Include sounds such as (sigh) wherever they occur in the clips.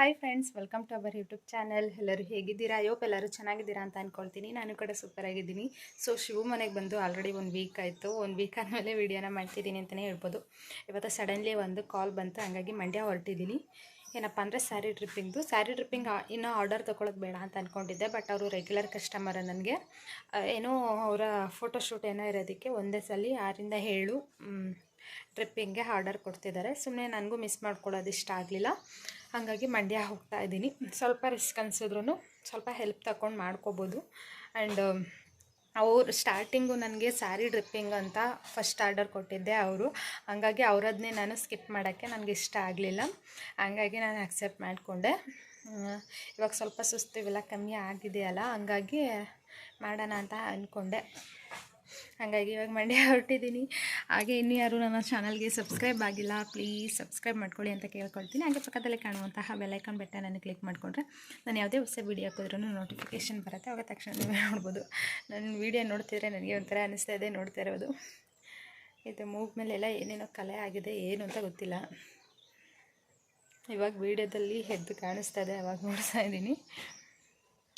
Hi friends welcome to our YouTube channel ಎಲ್ಲರೂ ಹೇಗಿದ್ದೀರಾ? ಯೋಪ್ ಎಲ್ಲರೂ ಚೆನ್ನಾಗಿದ್ದೀರಾ ಅಂತ ಅಂದ್ಕೊಳ್ತೀನಿ ನಾನು ಕೂಡ ಸೂಪರ್ ಆಗಿದ್ದೀನಿ. ಸೊ ಶಿವು ಮನೆಗೆ ಬಂದು ಆಲ್ರೆಡಿ ಒಂದು ವೀಕ್ ಆಯಿತು. ಒಂದು ವೀಕ್ ಆದಮೇಲೆ ವೀಡಿಯೋನ ಮಾಡ್ತಿದ್ದೀನಿ ಅಂತಲೇ ಹೇಳ್ಬೋದು. ಇವತ್ತು ಸಡನ್ಲಿ ಒಂದು ಕಾಲ್ ಬಂತು. ಹಂಗಾಗಿ ಮಂಡ್ಯ ಹೊರಟಿದ್ದೀನಿ. ಏನಪ್ಪ ಅಂದರೆ ಸ್ಯಾರಿ ಟ್ರಿಪ್ಪಿಂಗ್ದು ಸ್ಯಾರಿ ಟ್ರಿಪ್ಪಿಂಗ್ ಇನ್ನೂ ಆರ್ಡರ್ ತೊಗೊಳಕ್ಕೆ ಬೇಡ ಅಂತ ಅಂದ್ಕೊಂಡಿದ್ದೆ ಬಟ್ ಅವರು ರೆಗ್ಯುಲರ್ ಕಸ್ಟಮರ್ ನನಗೆ. ಏನೋ ಅವರ ಫೋಟೋಶೂಟ್ ಏನೋ ಇರೋದಕ್ಕೆ ಒಂದೇ ಸಲ ಆರಿಂದ ಏಳು ಟ್ರಿಪ್ಪಿಂಗ್ಗೆ ಆರ್ಡರ್ ಕೊಡ್ತಿದ್ದಾರೆ. ಸುಮ್ಮನೆ ನನಗೂ ಮಿಸ್ ಮಾಡ್ಕೊಳ್ಳೋದು ಇಷ್ಟ ಆಗಲಿಲ್ಲ. ಹಾಗಾಗಿ ಮಂಡ್ಯ ಹೋಗ್ತಾ ಇದ್ದೀನಿ. ಸ್ವಲ್ಪ ರಿಸ್ಕ್ ಅನಿಸಿದ್ರು ಸ್ವಲ್ಪ ಹೆಲ್ಪ್ ತಗೊಂಡು ಮಾಡ್ಕೋಬೋದು. ಆ್ಯಂಡ್ ಅವ್ರು ಸ್ಟಾರ್ಟಿಂಗು ನನಗೆ ಸ್ಯಾರಿ ಡ್ರಿಪ್ಪಿಂಗ್ ಅಂತ ಫಸ್ಟ್ ಆರ್ಡರ್ ಕೊಟ್ಟಿದ್ದೆ ಅವರು. ಹಂಗಾಗಿ ಅವರದ್ನೇ ನಾನು ಸ್ಕಿಪ್ ಮಾಡೋಕ್ಕೆ ನನಗೆ ಇಷ್ಟ ಆಗಲಿಲ್ಲ. ಹಂಗಾಗಿ ನಾನು ಆಕ್ಸೆಪ್ಟ್ ಮಾಡಿಕೊಂಡೆ. ಇವಾಗ ಸ್ವಲ್ಪ ಸುಸ್ತು ಇವೆಲ್ಲ ಕಮ್ಮಿ ಆಗಿದೆಯಲ್ಲ, ಹಂಗಾಗಿ ಮಾಡೋಣ ಅಂತ ಅಂದ್ಕೊಂಡೆ ಹಾಗಾಗಿ ಇವಾಗ ಮಂಡ್ಯ (laughs) ಹೊರಟಿದ್ದೀನಿ. ಹಾಗೆ ಇನ್ನೂ ಯಾರು ನನ್ನ ಚಾನಲ್ಗೆ ಸಬ್ಸ್ಕ್ರೈಬ್ ಆಗಿಲ್ಲ, ಪ್ಲೀಸ್ ಸಬ್ಸ್ಕ್ರೈಬ್ ಮಾಡ್ಕೊಳ್ಳಿ ಅಂತ ಕೇಳ್ಕೊಳ್ತೀನಿ. ಹಾಗೆ ಪಕ್ಕದಲ್ಲೇ ಕಾಣುವಂತಹ ಬೆಲೈಕನ್ ಬೆಟ್ಟನನ್ನು ಕ್ಲಿಕ್ ಮಾಡಿಕೊಂಡ್ರೆ ನಾನು ಯಾವುದೇ ಹೊಸ ವೀಡಿಯೋ ಹಾಕಿದ್ರೂ ನೋಟಿಫಿಕೇಷನ್ ಬರುತ್ತೆ. ಆವಾಗ ತಕ್ಷಣ ನೀವೇ (laughs) ನೋಡ್ಬೋದು. ನನ್ನ ವೀಡಿಯೋ ನೋಡ್ತಿದ್ರೆ ನನಗೆ ಒಂಥರ ಅನಿಸ್ತಾ ಇದೆ, ನೋಡ್ತಾ ಇರೋದು. ಇದು ಮೂಗ್ ಮೇಲೆಲ್ಲ ಏನೇನೋ ಕಲೆ ಆಗಿದೆ, ಏನು ಅಂತ ಗೊತ್ತಿಲ್ಲ. ಇವಾಗ ವೀಡಿಯೋದಲ್ಲಿ ಎದ್ದು ಕಾಣಿಸ್ತಾ ಇದೆ, ಅವಾಗ ನೋಡ್ತಾ ಇದ್ದೀನಿ.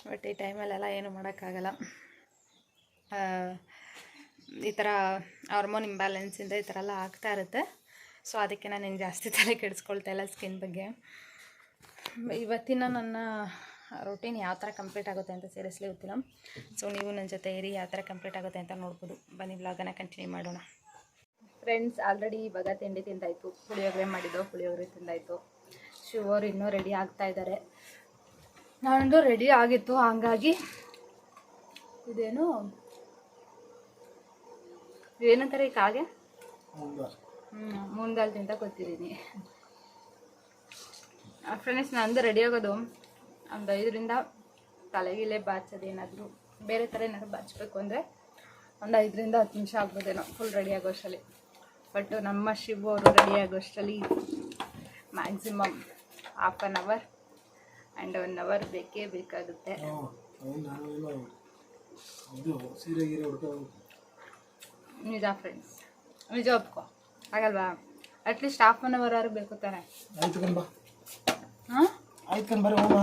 ಬಟ್ ಈ ಟೈಮಲ್ಲೆಲ್ಲ ಏನು ಮಾಡೋಕ್ಕಾಗಲ್ಲ. ಈ ಥರ ಹಾರ್ಮೋನ್ ಇಂಬ್ಯಾಲೆನ್ಸಿಂದ ಈ ಥರ ಎಲ್ಲ ಆಗ್ತಾ ಇರುತ್ತೆ. ಸೊ ಅದಕ್ಕೆ ನಾನು ಏನು ಜಾಸ್ತಿ (laughs) ತಲೆ ಕೆಡಿಸ್ಕೊಳ್ತಾ ಇಲ್ಲ ಸ್ಕಿನ್ ಬಗ್ಗೆ. ಇವತ್ತಿನ ನನ್ನ ರೊಟೀನ್ ಯಾವ ಥರ ಕಂಪ್ಲೀಟ್ ಆಗುತ್ತೆ ಅಂತ ಸೀರಿಯಸ್ಲಿ ಗೊತ್ತಿಲ್ಲ. ಸೊ ನೀವು ನನ್ನ ಜೊತೆ ಇರಿ, ಯಾವ ಥರ ಕಂಪ್ಲೀಟ್ ಆಗುತ್ತೆ ಅಂತ ನೋಡ್ಬೋದು. ಬನ್ನಿ ವ್ಲಾಗನ್ನು ಕಂಟಿನ್ಯೂ ಮಾಡೋಣ. ಫ್ರೆಂಡ್ಸ್ ಆಲ್ರೆಡಿ ಇವಾಗ ತಿಂಡಿ ತಿಂದಾಯಿತು. ಪುಳಿಯೋಗರೆ ಮಾಡಿದ್ದು, ಪುಳಿಯೋಗರೆ ತಿಂದಾಯಿತು. ಶಿವರು ಇನ್ನೂ ರೆಡಿ ಆಗ್ತಾ ಇದ್ದಾರೆ ನಾನು ರೆಡಿ ಆಗಿತ್ತು. ಹಾಗಾಗಿ ಇದೇನು ಏನಂತಾರೆ ಈ ಕಾಗೆ? ಹ್ಞೂ ಮುಂದಾಲ್ ತಿಂತ ಗೊತ್ತಿದ್ದೀನಿ ಫ್ರೆಂಡ್ಸ್ ನಂದು ರೆಡಿ ಆಗೋದು. ಒಂದು ಐದರಿಂದ ತಲೆಗಿಲೆ ಬಾಚೋದು ಏನಾದರೂ. ಬೇರೆ ಥರ ಏನಾದರೂ ಬಾಚಬೇಕು ಅಂದರೆ ಒಂದು ಐದರಿಂದ ಹತ್ತು ನಿಮಿಷ ಆಗ್ಬೋದೇನೋ ಫುಲ್ ರೆಡಿ ಆಗೋಷ್ಟರಲ್ಲಿ ಬಟ್ ನಮ್ಮ ಶಿವು ಅವರು ready ಆಗೋಷ್ಟರಲ್ಲಿ maximum half an hour and one hour ಬೇಕೇ ಬೇಕಾಗುತ್ತೆ ಇದು ಸೀರೆ ಗೀರೆ ಹುಡ್ಕೋ ನಿಜ ಫ್ರೆಂಡ್ಸ್ ನಿಜ ಒಪ್ಕೊ. ಆಗಲ್ವಾ ಅಟ್ಲೀಸ್ಟ್ ಹಾಫ್ ಆನ್ ಅವರ್ ಬೇಕು ತಾನೆ. ಆಯ್ತು ಕಣ್ ಬಾ. ಹಾಂ? ಆಯ್ತು ಕಣ್ ಬರ್ರಿ ಹೋಮ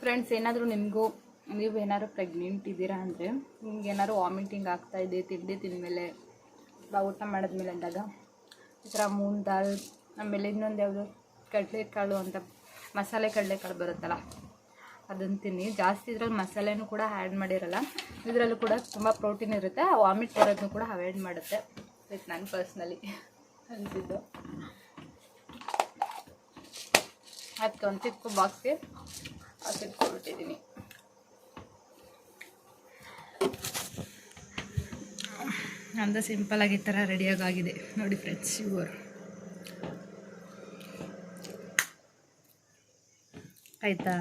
ಫ್ರೆಂಡ್ಸ್ ಏನಾದರೂ ನಿಮಗೂ ನೀವು ಏನಾದ್ರು ಪ್ರೆಗ್ನೆಂಟ್ ಇದ್ದೀರಾ ಅಂದರೆ ನಿಮ್ಗೆ ಏನಾದ್ರು ವಾಮಿಟಿಂಗ್ ಆಗ್ತಾ ಇದೆ ತಿಂಡಿ ತಿಂದಮೇಲೆ ಊಟ ಮಾಡಿದ್ಮೇಲೆ ಅಂದಾಗ ಈ ಥರ ಮೂನ್ ದಾಲ್ ಆಮೇಲೆ ಇನ್ನೊಂದು ಯಾವುದು ಕಡಲೆಕಾಳು ಅಂತ ಮಸಾಲೆ ಕಡಲೆಕಾಳು ಬರುತ್ತಲ್ಲ, ಅದನ್ನು ತಿನ್ನಿ. ಜಾಸ್ತಿ ಇದ್ರಲ್ಲಿ ಮಸಾಲೆನೂ ಕೂಡ ಆ್ಯಡ್ ಮಾಡಿರಲ್ಲ. ಇದರಲ್ಲೂ ಕೂಡ ತುಂಬ ಪ್ರೋಟೀನ್ ಇರುತ್ತೆ. ವಾಮಿಟ್ ಬರೋದನ್ನು ಕೂಡ ಅವಾಯ್ಡ್ ಮಾಡುತ್ತೆ. ವಿತ್ ನನ್ನ ಪರ್ಸ್ನಲಿ ಅನಿಸಿದ್ದು ಅದಕ್ಕೆ ಒಂದು ಚಿಕ್ಕ ಬಾಕ್ಸ್ಗೆ ಹಾಕಿಟ್ಕೊಬಿಟ್ಟಿದ್ದೀನಿ ಅಂದ ಸಿಂಪಲಾಗಿ ಈ ಥರ ರೆಡಿಯಾಗಿದೆ ನೋಡಿ ಫ್ರೆಂಡ್ಸ್ ಇವರು ಆಯಿತಾ?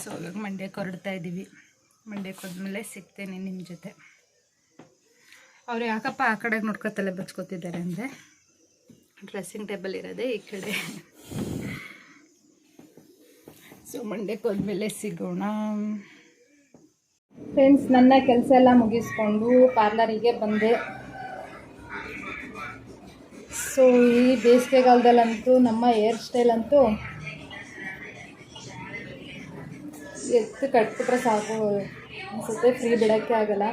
ಸೊ ಇವಾಗ ಮಂಡ್ಯಕ್ಕೆ ಹೊರಡ್ತಾ ಇದ್ದೀವಿ ಮಂಡ್ಯಕ್ಕೆ ಹೋದ್ಮೇಲೆ ಸಿಗ್ತೇನೆ ನಿಮ್ಮ ಜೊತೆ. ಅವ್ರು ಯಾಕಪ್ಪ ಆ ಕಡೆಗೆ ನೋಡ್ಕೊತಲ್ಲೇ ಬಚ್ಕೋತಿದ್ದಾರೆ ಅಂದರೆ ಡ್ರೆಸ್ಸಿಂಗ್ ಟೇಬಲ್ ಇರೋದೇ ಈ ಕಡೆ. ಸೊ ಮಂಡ್ಯ ಹೋದ್ಮೇಲೆ ಸಿಗೋಣ. ಫ್ರೆಂಡ್ಸ್ ನನ್ನ ಕೆಲಸ ಎಲ್ಲ ಮುಗಿಸ್ಕೊಂಡು ಪಾರ್ಲರಿಗೆ ಬಂದೆ. ಸೊ, ಈ ಬೇಸಿಗೆಗಾಲದಲ್ಲಂತೂ, ನಮ್ಮ ಹೇರ್ ಸ್ಟೈಲ್ ಅಂತೂ ಎತ್ತು ಕಟ್ಬಿಟ್ರೆ ಸಾಕು ಅನಿಸುತ್ತೆ. ಫ್ರೀ ಬಿಡೋಕ್ಕೆ ಆಗಲ್ಲ.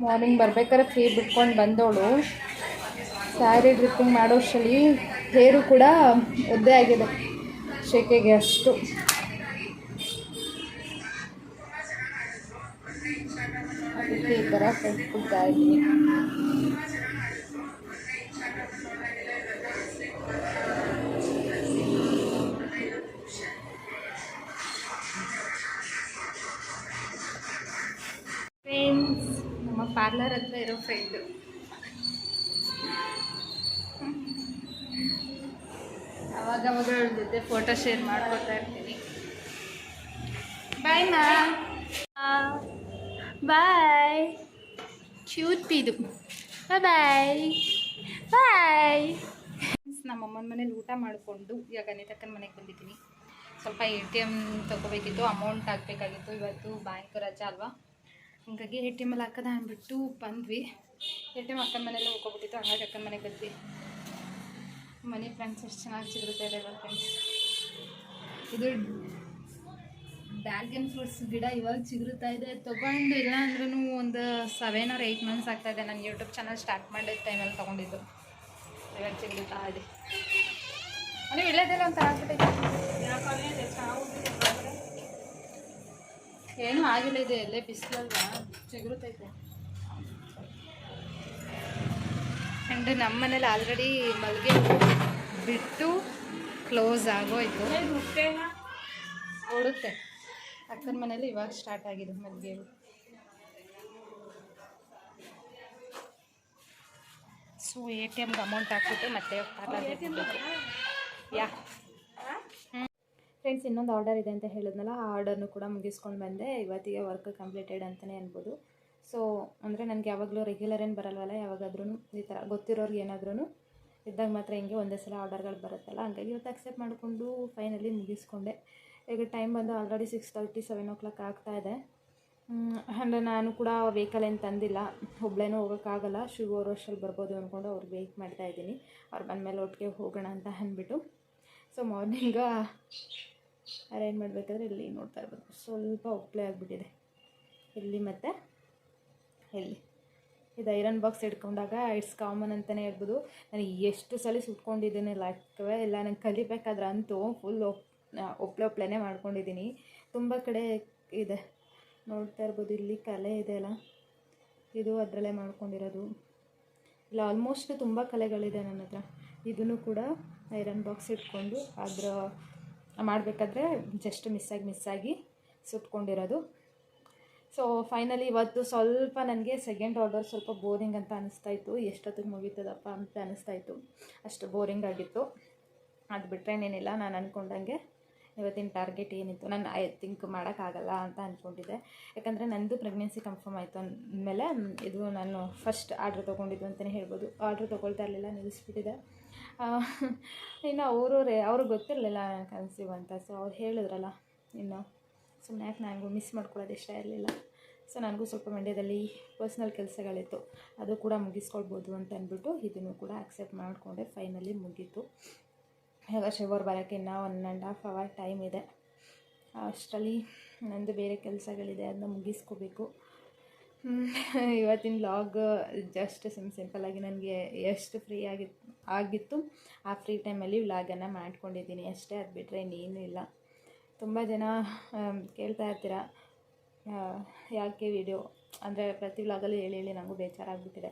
ಮಾರ್ನಿಂಗ್ ಬರ್ಬೇಕಾದ್ರೆ ಫ್ರೀ ಬಿಟ್ಕೊಂಡು ಬಂದವಳು ಸ್ಯಾರಿ ಡ್ರಿಪ್ಪಿಂಗ್ ಮಾಡೋಷ್ಟರಲ್ಲಿ ಹೇರು ಕೂಡ ಒದ್ದೆ ಆಗಿದೆ. ಶೆಕೆಗೆ ಅಷ್ಟು. ಈ ಥರ ಕಟ್ಬಿಡ್ತಾ ಇದ್ದೀನಿ. ಪಾರ್ಲರ್ ಹತ್ರ ಇರೋ ಫ್ರೆಂಡು ಅವಾಗ ಅವಾಗ ಜೊತೆ ಫೋಟೋ ಶೇರ್ ಮಾಡ್ಕೊತಾ ಇರ್ತೀನಿ. ಬಾಯ್ ಮಾ ಬಾಯ್ ಕ್ಯೂಟ್ ಪಿದು ಬಾಯ್ ಬಾಯ್ ನಮ್ಮ ಅಮ್ಮನ ಮನೇಲಿ ಊಟ ಮಾಡಿಕೊಂಡು ಇವಾಗ ಅನಿತಕ್ಕನ ಮನೆಗೆ ಬಂದಿದ್ದೀನಿ. ಸ್ವಲ್ಪ ಎ ಟಿ ಎಂ ತೊಗೋಬೇಕಿತ್ತು ಅಮೌಂಟ್ ಹಾಕ್ಬೇಕಾಗಿತ್ತು. ಇವತ್ತು ಬ್ಯಾಂಕ್ ರಜೆ ಅಲ್ವಾ? ಹಂಗಾಗಿ ಎ ಟಿ ಎಂ ಅಲ್ಲಿ ಹಾಕದ ಅಂದ್ಬಿಟ್ಟು ಬಂದ್ವಿ. ಎ ಟಿ ಎಂ ಅಕ್ಕನ ಮನೇಲಿ ಹೋಗ್ಬಿಟ್ಟಿತ್ತು ಹಂಗಾಗಿ ಅಕ್ಕನ ಮನೆಗೆ ಬಂದ್ವಿ. ಮನಿ ಫ್ರೆಂಡ್ಸ್ ಎಷ್ಟು ಚೆನ್ನಾಗಿ ಸಿಗುತ್ತೆ ಇದೆ ಫ್ರೆಂಡ್ಸ್ ಇದು ಡ್ರ್ಯಾಗನ್ ಫ್ರೂಟ್ಸ್ ಗಿಡ ಇವಾಗ ಚಿಗುರುತ್ತಾ ಇದೆ. ತೊಗೊಂಡು ಇಲ್ಲ ಅಂದ್ರೂ ಒಂದು ಸೆವೆನ್ ಆರ್ ಏಯ್ಟ್ ಮಂತ್ಸ್ ಆಗ್ತಾ ಇದೆ. ನಾನು ಯೂಟ್ಯೂಬ್ ಚಾನಲ್ ಸ್ಟಾರ್ಟ್ ಮಾಡಿದ ಟೈಮಲ್ಲಿ ತೊಗೊಂಡಿದ್ದು. ಇವಾಗ ಚಿಗುರುತ್ತಾ ಇದೆ. ಅಂದರೆ ಇಳೆದೆಲ್ಲ ಒಂಥರ ಆಗ್ಬಿಟ್ಟೈತೆ. ಏನೂ ಆಗಿಲ್ಲ ಇದೆ, ಎಲ್ಲೇ ಬಿಸಿಲಲ್ವಾ? ಚಿಗುರುತೈತೆ. ಆ್ಯಂಡ್ ನಮ್ಮ ಮನೇಲಿ ಆಲ್ರೆಡಿ ಮಲ್ಲಿಗೆ ಹೂವು ಬಿಟ್ಟು ಕ್ಲೋಸ್ ಆಗೋಯ್ತು. ಓಡುತ್ತೆ ಅಕ್ಕನ ಮನೇಲಿ ಇವಾಗ ಸ್ಟಾರ್ಟ್ ಆಗಿದೆ ಮಲ್ಲಿಗೆ ಹೂವು ಸೊ ಎ ಟಿ ಎಮ್ಗೆ ಅಮೌಂಟ್ ಹಾಕ್ಬಿಟ್ಟು ಮತ್ತೆ ಯಾ. ಫ್ರೆಂಡ್ಸ್, ಇನ್ನೊಂದು ಆರ್ಡರ್ ಇದೆ ಅಂತ ಹೇಳಿದ್ನಲ್ಲ, ಆ ಆರ್ಡರ್ನು ಕೂಡ ಮುಗಿಸ್ಕೊಂಡು ಬಂದೆ. ಇವತ್ತಿಗೆ ವರ್ಕ್ ಕಂಪ್ಲೀಟೆಡ್ ಅಂತಲೇ ಅನ್ಬೋದು. ಸೊ ಅಂದರೆ ನನಗೆ ಯಾವಾಗಲೂ ರೆಗ್ಯುಲರ್ ಏನು ಬರಲ್ವಲ್ಲ ಯಾವಾಗಾದ್ರೂ ಈ ಥರ ಗೊತ್ತಿರೋರ್ಗೆ ಏನಾದ್ರೂ ಇದ್ದಾಗ ಮಾತ್ರ ಹಿಂಗೆ ಒಂದೇ ಸಲ ಆರ್ಡರ್ಗಳು ಬರುತ್ತಲ್ಲ. ಹಂಗಾಗಿ ಇವತ್ತು ಅಕ್ಸೆಪ್ಟ್ ಮಾಡಿಕೊಂಡು ಫೈನಲಿ ಮುಗಿಸ್ಕೊಂಡೆ. ಈಗ ಟೈಮ್ ಬಂದು already six thirty seven o'clock ಆಗ್ತಾ ಇದೆ. ಅಂದರೆ ನಾನು ಕೂಡ ವೆಹಿಕಲ್ ಏನು ತಂದಿಲ್ಲ. ಒಬ್ಳೇನೂ ಹೋಗೋಕ್ಕಾಗಲ್ಲ. ಶಿವ ಅವ್ರ ವರ್ಷಲ್ಲಿ ಬರ್ಬೋದು ಅಂದ್ಕೊಂಡು ಅವ್ರಿಗೆ ವೆಯ್ಟ್ ಮಾಡ್ತಾ ಇದ್ದೀನಿ. ಅವ್ರು ಬಂದಮೇಲೆ ಒಟ್ಟಿಗೆ ಹೋಗೋಣ ಅಂತ ಅಂದ್ಬಿಟ್ಟು. ಸೊ ಮಾರ್ನಿಂಗ ಅರೇಂಜ್ ಮಾಡಬೇಕಾದ್ರೆ ಇಲ್ಲಿ ನೋಡ್ತಾ ಇರ್ಬೋದು ಸ್ವಲ್ಪ ಒಪ್ಪಳೆ ಆಗಿಬಿಟ್ಟಿದೆ. ಇಲ್ಲಿ ಮತ್ತು ಇಲ್ಲಿ. ಇದು ಐರನ್ ಬಾಕ್ಸ್ ಇಟ್ಕೊಂಡಾಗ ಇಟ್ಸ್ ಕಾಮನ್ ಅಂತಲೇ ಹೇಳ್ಬೋದು. ನಾನು ಎಷ್ಟು ಸಲ ಸುಟ್ಕೊಂಡಿದ್ದೀನಿ ಲೆಕ್ಕವೇ ಇಲ್ಲ, ನಂಗೆ ಕಲಿಬೇಕಾದ್ರೆ ಅಂತೂ ಫುಲ್ ಒಪ್ ಒಪ್ಲೆ ಒಪ್ಲೆನೇ ಮಾಡ್ಕೊಂಡಿದ್ದೀನಿ. ತುಂಬ ಕಡೆ ಇದೆ. ನೋಡ್ತಾ ಇರ್ಬೋದು, ಇಲ್ಲಿ ಕಲೆ ಇದೆ ಅಲ್ಲ. ಇದು ಅದರಲ್ಲೇ ಮಾಡ್ಕೊಂಡಿರೋದು. ಇಲ್ಲ ಆಲ್ಮೋಸ್ಟ್ ತುಂಬ ಕಲೆಗಳಿದೆ ನನ್ನ ಹತ್ರ. ಇದನ್ನು ಕೂಡ ಐರನ್ ಬಾಕ್ಸ್ ಇಟ್ಕೊಂಡು ಅದರ ಮಾಡಬೇಕಾದ್ರೆ ಜಸ್ಟ್ ಮಿಸ್ಸಾಗಿ ಮಿಸ್ಸಾಗಿ ಸುಟ್ಕೊಂಡಿರೋದು. ಸೊ ಫೈನಲಿ ಇವತ್ತು ಸ್ವಲ್ಪ ನನಗೆ ಸೆಕೆಂಡ್ ಆರ್ಡರ್ ಸ್ವಲ್ಪ ಬೋರಿಂಗ್ ಅಂತ ಅನಿಸ್ತಾ ಇತ್ತು. ಎಷ್ಟೊತ್ತಿಗೆ ಮುಗೀತದಪ್ಪ ಅಂತ ಅನಿಸ್ತಾ ಇತ್ತು. ಅಷ್ಟು ಬೋರಿಂಗ್ ಆಗಿತ್ತು. ಅದು ಬಿಟ್ಟರೆ ಏನೇನಿಲ್ಲ ನಾನು ಅಂದ್ಕೊಂಡಂಗೆ ಇವತ್ತಿನ ಟಾರ್ಗೆಟ್ ಏನಿತ್ತು? ನಾನು ಐ ಥಿಂಕ್ ಮಾಡೋಕ್ಕಾಗಲ್ಲ ಅಂತ ಅಂದ್ಕೊಂಡಿದ್ದೆ ಯಾಕಂದರೆ ನಂದು ಪ್ರೆಗ್ನೆನ್ಸಿ ಕನ್ಫರ್ಮ್ ಆಯಿತು ಅಂದಮೇಲೆ ಇದು ನಾನು ಫಸ್ಟ್ ಆರ್ಡ್ರ್ ತೊಗೊಂಡಿದ್ದು ಅಂತಲೇ ಹೇಳ್ಬೋದು. ಆರ್ಡ್ರ್ ತೊಗೊಳ್ತಾ ಇರಲಿಲ್ಲ, ನಿಲ್ಲಿಸ್ಬಿಟ್ಟಿದೆ. ಇನ್ನು ಅವರು ಅವ್ರಿಗೆ ಗೊತ್ತಿರಲಿಲ್ಲ ಕನ್ಸೀವ್ ಅಂತ. ಸೊ ಅವ್ರು ಹೇಳಿದ್ರಲ್ಲ, ಇನ್ನು ಸುಮ್ಮನೆ ಯಾಕೆ ನನಗೂ ಮಿಸ್ ಮಾಡ್ಕೊಳ್ಳೋದು ಇಷ್ಟ ಇರಲಿಲ್ಲ. ಸೊ ನನಗೂ ಸ್ವಲ್ಪ ಮಂಡ್ಯದಲ್ಲಿ ಪರ್ಸ್ನಲ್ ಕೆಲಸಗಳಿತ್ತು. ಅದು ಕೂಡ ಮುಗಿಸ್ಕೊಳ್ಬೋದು ಅಂತ ಅಂದ್ಬಿಟ್ಟು ಇದನ್ನು ಕೂಡ ಅಕ್ಸೆಪ್ಟ್ ಮಾಡಿಕೊಂಡೆ ಫೈನಲಿ ಮುಗೀತು. ಈಗ ಶಿವರ್ ಬರೋಕ್ಕೆ ಇನ್ನೂ one and half hour time ಇದೆ. ಅಷ್ಟರಲ್ಲಿ ನಂದು ಬೇರೆ ಕೆಲಸಗಳಿದೆ ಅದನ್ನ ಮುಗಿಸ್ಕೋಬೇಕು. ಇವತ್ತಿನ ಲಾಗ್ ಜಸ್ಟ್ ಸಿಮ್ ಸಿಂಪಲ್ಲಾಗಿ ನನಗೆ ಎಷ್ಟು ಫ್ರೀ ಆಗಿ, ಆಗಿತ್ತು, ಆ ಫ್ರೀ ಟೈಮಲ್ಲಿ ವ್ಲಾಗನ್ನು ಮಾಡ್ಕೊಂಡಿದ್ದೀನಿ. ಅಷ್ಟೇ ಅದು ಬಿಟ್ಟರೆ ಇನ್ನೇನು ಇಲ್ಲ. ತುಂಬ ಜನ ಕೇಳ್ತಾ ಇರ್ತೀರ ಯಾಕೆ ವಿಡಿಯೋ ಅಂದರೆ ಪ್ರತಿ ವ್ಲಾಗಲ್ಲಿ ಹೇಳಿ ಹೇಳಿ ನನಗೂ ಬೇಜಾರಾಗ್ಬಿಟ್ಟಿದೆ.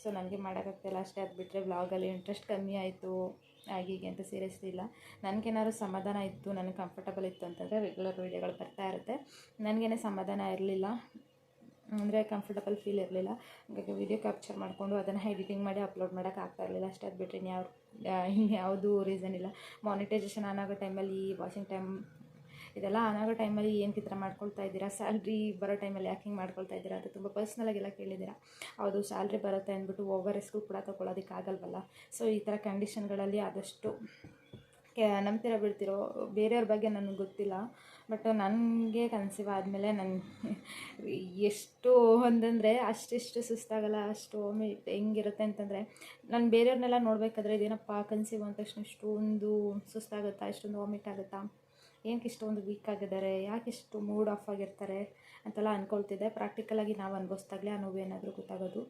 ಸೊ ನನಗೆ ಮಾಡೋಕ್ಕಾಗ್ತಿಲ್ಲ. ಅಷ್ಟೇ ಅದು ಬಿಟ್ಟರೆ ವ್ಲಾಗಲ್ಲಿ ಇಂಟ್ರೆಸ್ಟ್ ಕಮ್ಮಿ ಆಯಿತು. ಹೀಗೆ ಅಂತ ಸೀರಿಯಸ್ಲಿ ಇಲ್ಲ ನನಗೇನಾದ್ರು ಸಮಾಧಾನ ಇತ್ತು, ನನಗೆ ಕಂಫರ್ಟಬಲ್ ಇತ್ತು ಅಂತಂದರೆ ರೆಗ್ಯುಲರ್ ವೀಡಿಯೋಗಳು ಬರ್ತಾ ಇರುತ್ತೆ. ನನಗೇನೆ ಸಮಾಧಾನ ಇರಲಿಲ್ಲ. ಅಂದರೆ ಕಂಫರ್ಟಬಲ್ ಫೀಲ್ ಇರಲಿಲ್ಲ. ಹಾಗಾಗಿ ವೀಡಿಯೋ ಕ್ಯಾಪ್ಚರ್ ಮಾಡಿಕೊಂಡು ಅದನ್ನು ಎಡಿಟಿಂಗ್ ಮಾಡಿ ಅಪ್ಲೋಡ್ ಮಾಡೋಕೆ ಆಗ್ತಾ ಇರಲಿಲ್ಲ. ಅಷ್ಟೇ ಅದು ಬಿಟ್ಟರೆ ಇನ್ಯಾವ ಇನ್ಯಾವುದೂ ರೀಸನ್ ಇಲ್ಲ. ಮಾನಿಟೈಸೇಷನ್ ಆನ್ ಆಗೋ ಟೈಮಲ್ಲಿ ವಾಷಿಂಗ್ ಟೈಮ್ ಇದೆಲ್ಲ ಟೈಮಲ್ಲಿ ಏನು ಚಿತ್ರ ಮಾಡ್ಕೊಳ್ತಾ ಇದ್ದೀರಾ? ಸ್ಯಾಲ್ರಿ ಬರೋ ಟೈಮಲ್ಲಿ ಯಾಕೆ ಹಿಂಗೆ ಮಾಡ್ಕೊಳ್ತಾ ಇದ್ದೀರಾ? ಅದು ತುಂಬ ಪರ್ಸ್ನಲಾಗೆಲ್ಲ ಕೇಳಿದ್ದೀರಾ? ಹೌದು, ಸ್ಯಾಲ್ರಿ ಬರುತ್ತೆ ಅಂದ್ಬಿಟ್ಟು ಓವರ್ ರಿಸ್ಕು ಕೂಡ ತೊಗೊಳೋದಕ್ಕೆ ಆಗಲ್ವಲ್ಲ? ಸೊ ಈ ಥರ ಕಂಡೀಷನ್ಗಳಲ್ಲಿ ಆದಷ್ಟು ನಂಬ್ತಿರೋ ಬಿಡ್ತಿರೋ? ಬೇರೆಯವ್ರ ಬಗ್ಗೆ ನನಗೆ ಗೊತ್ತಿಲ್ಲ. ಬಟ್ ನನಗೆ ಕನ್ಸಿವ್ ಆದಮೇಲೆ ನನ್ನ (laughs) ಎಷ್ಟು ಒಂದಂದರೆ ಅಷ್ಟಿಷ್ಟು ಸುಸ್ತಾಗಲ್ಲ, ಅಷ್ಟು ಒಮ್ಮೆ ಹೆಂಗಿರುತ್ತೆ ಅಂತಂದರೆ ನಾನು ಬೇರೆಯವ್ರನ್ನೆಲ್ಲ ನೋಡಬೇಕಾದ್ರೆ ಇದೇನಪ್ಪ ಕನ್ಸಿವ್ ಅಂದ ತಕ್ಷಣ ಇಷ್ಟೊಂದು ಸುಸ್ತಾಗುತ್ತಾ, ಇಷ್ಟೊಂದು ವಾಮಿಟ್ ಆಗುತ್ತಾ? ಏನಕ್ಕೆ ಇಷ್ಟೊಂದು ವೀಕ್ ಆಗಿದ್ದಾರೆ, ಯಾಕೆ ಇಷ್ಟು ಮೂಡ್ ಆಫ್ ಆಗಿರ್ತಾರೆ ಅಂತೆಲ್ಲ ಅಂದ್ಕೊಳ್ತಿದ್ದೆ ಪ್ರಾಕ್ಟಿಕಲಾಗಿ ನಾವು ಅನುಭವಿಸ್ದಾಗಲೇ ಆ ನೋವು ಏನಾದರೂ ಗೊತ್ತಾಗೋದು.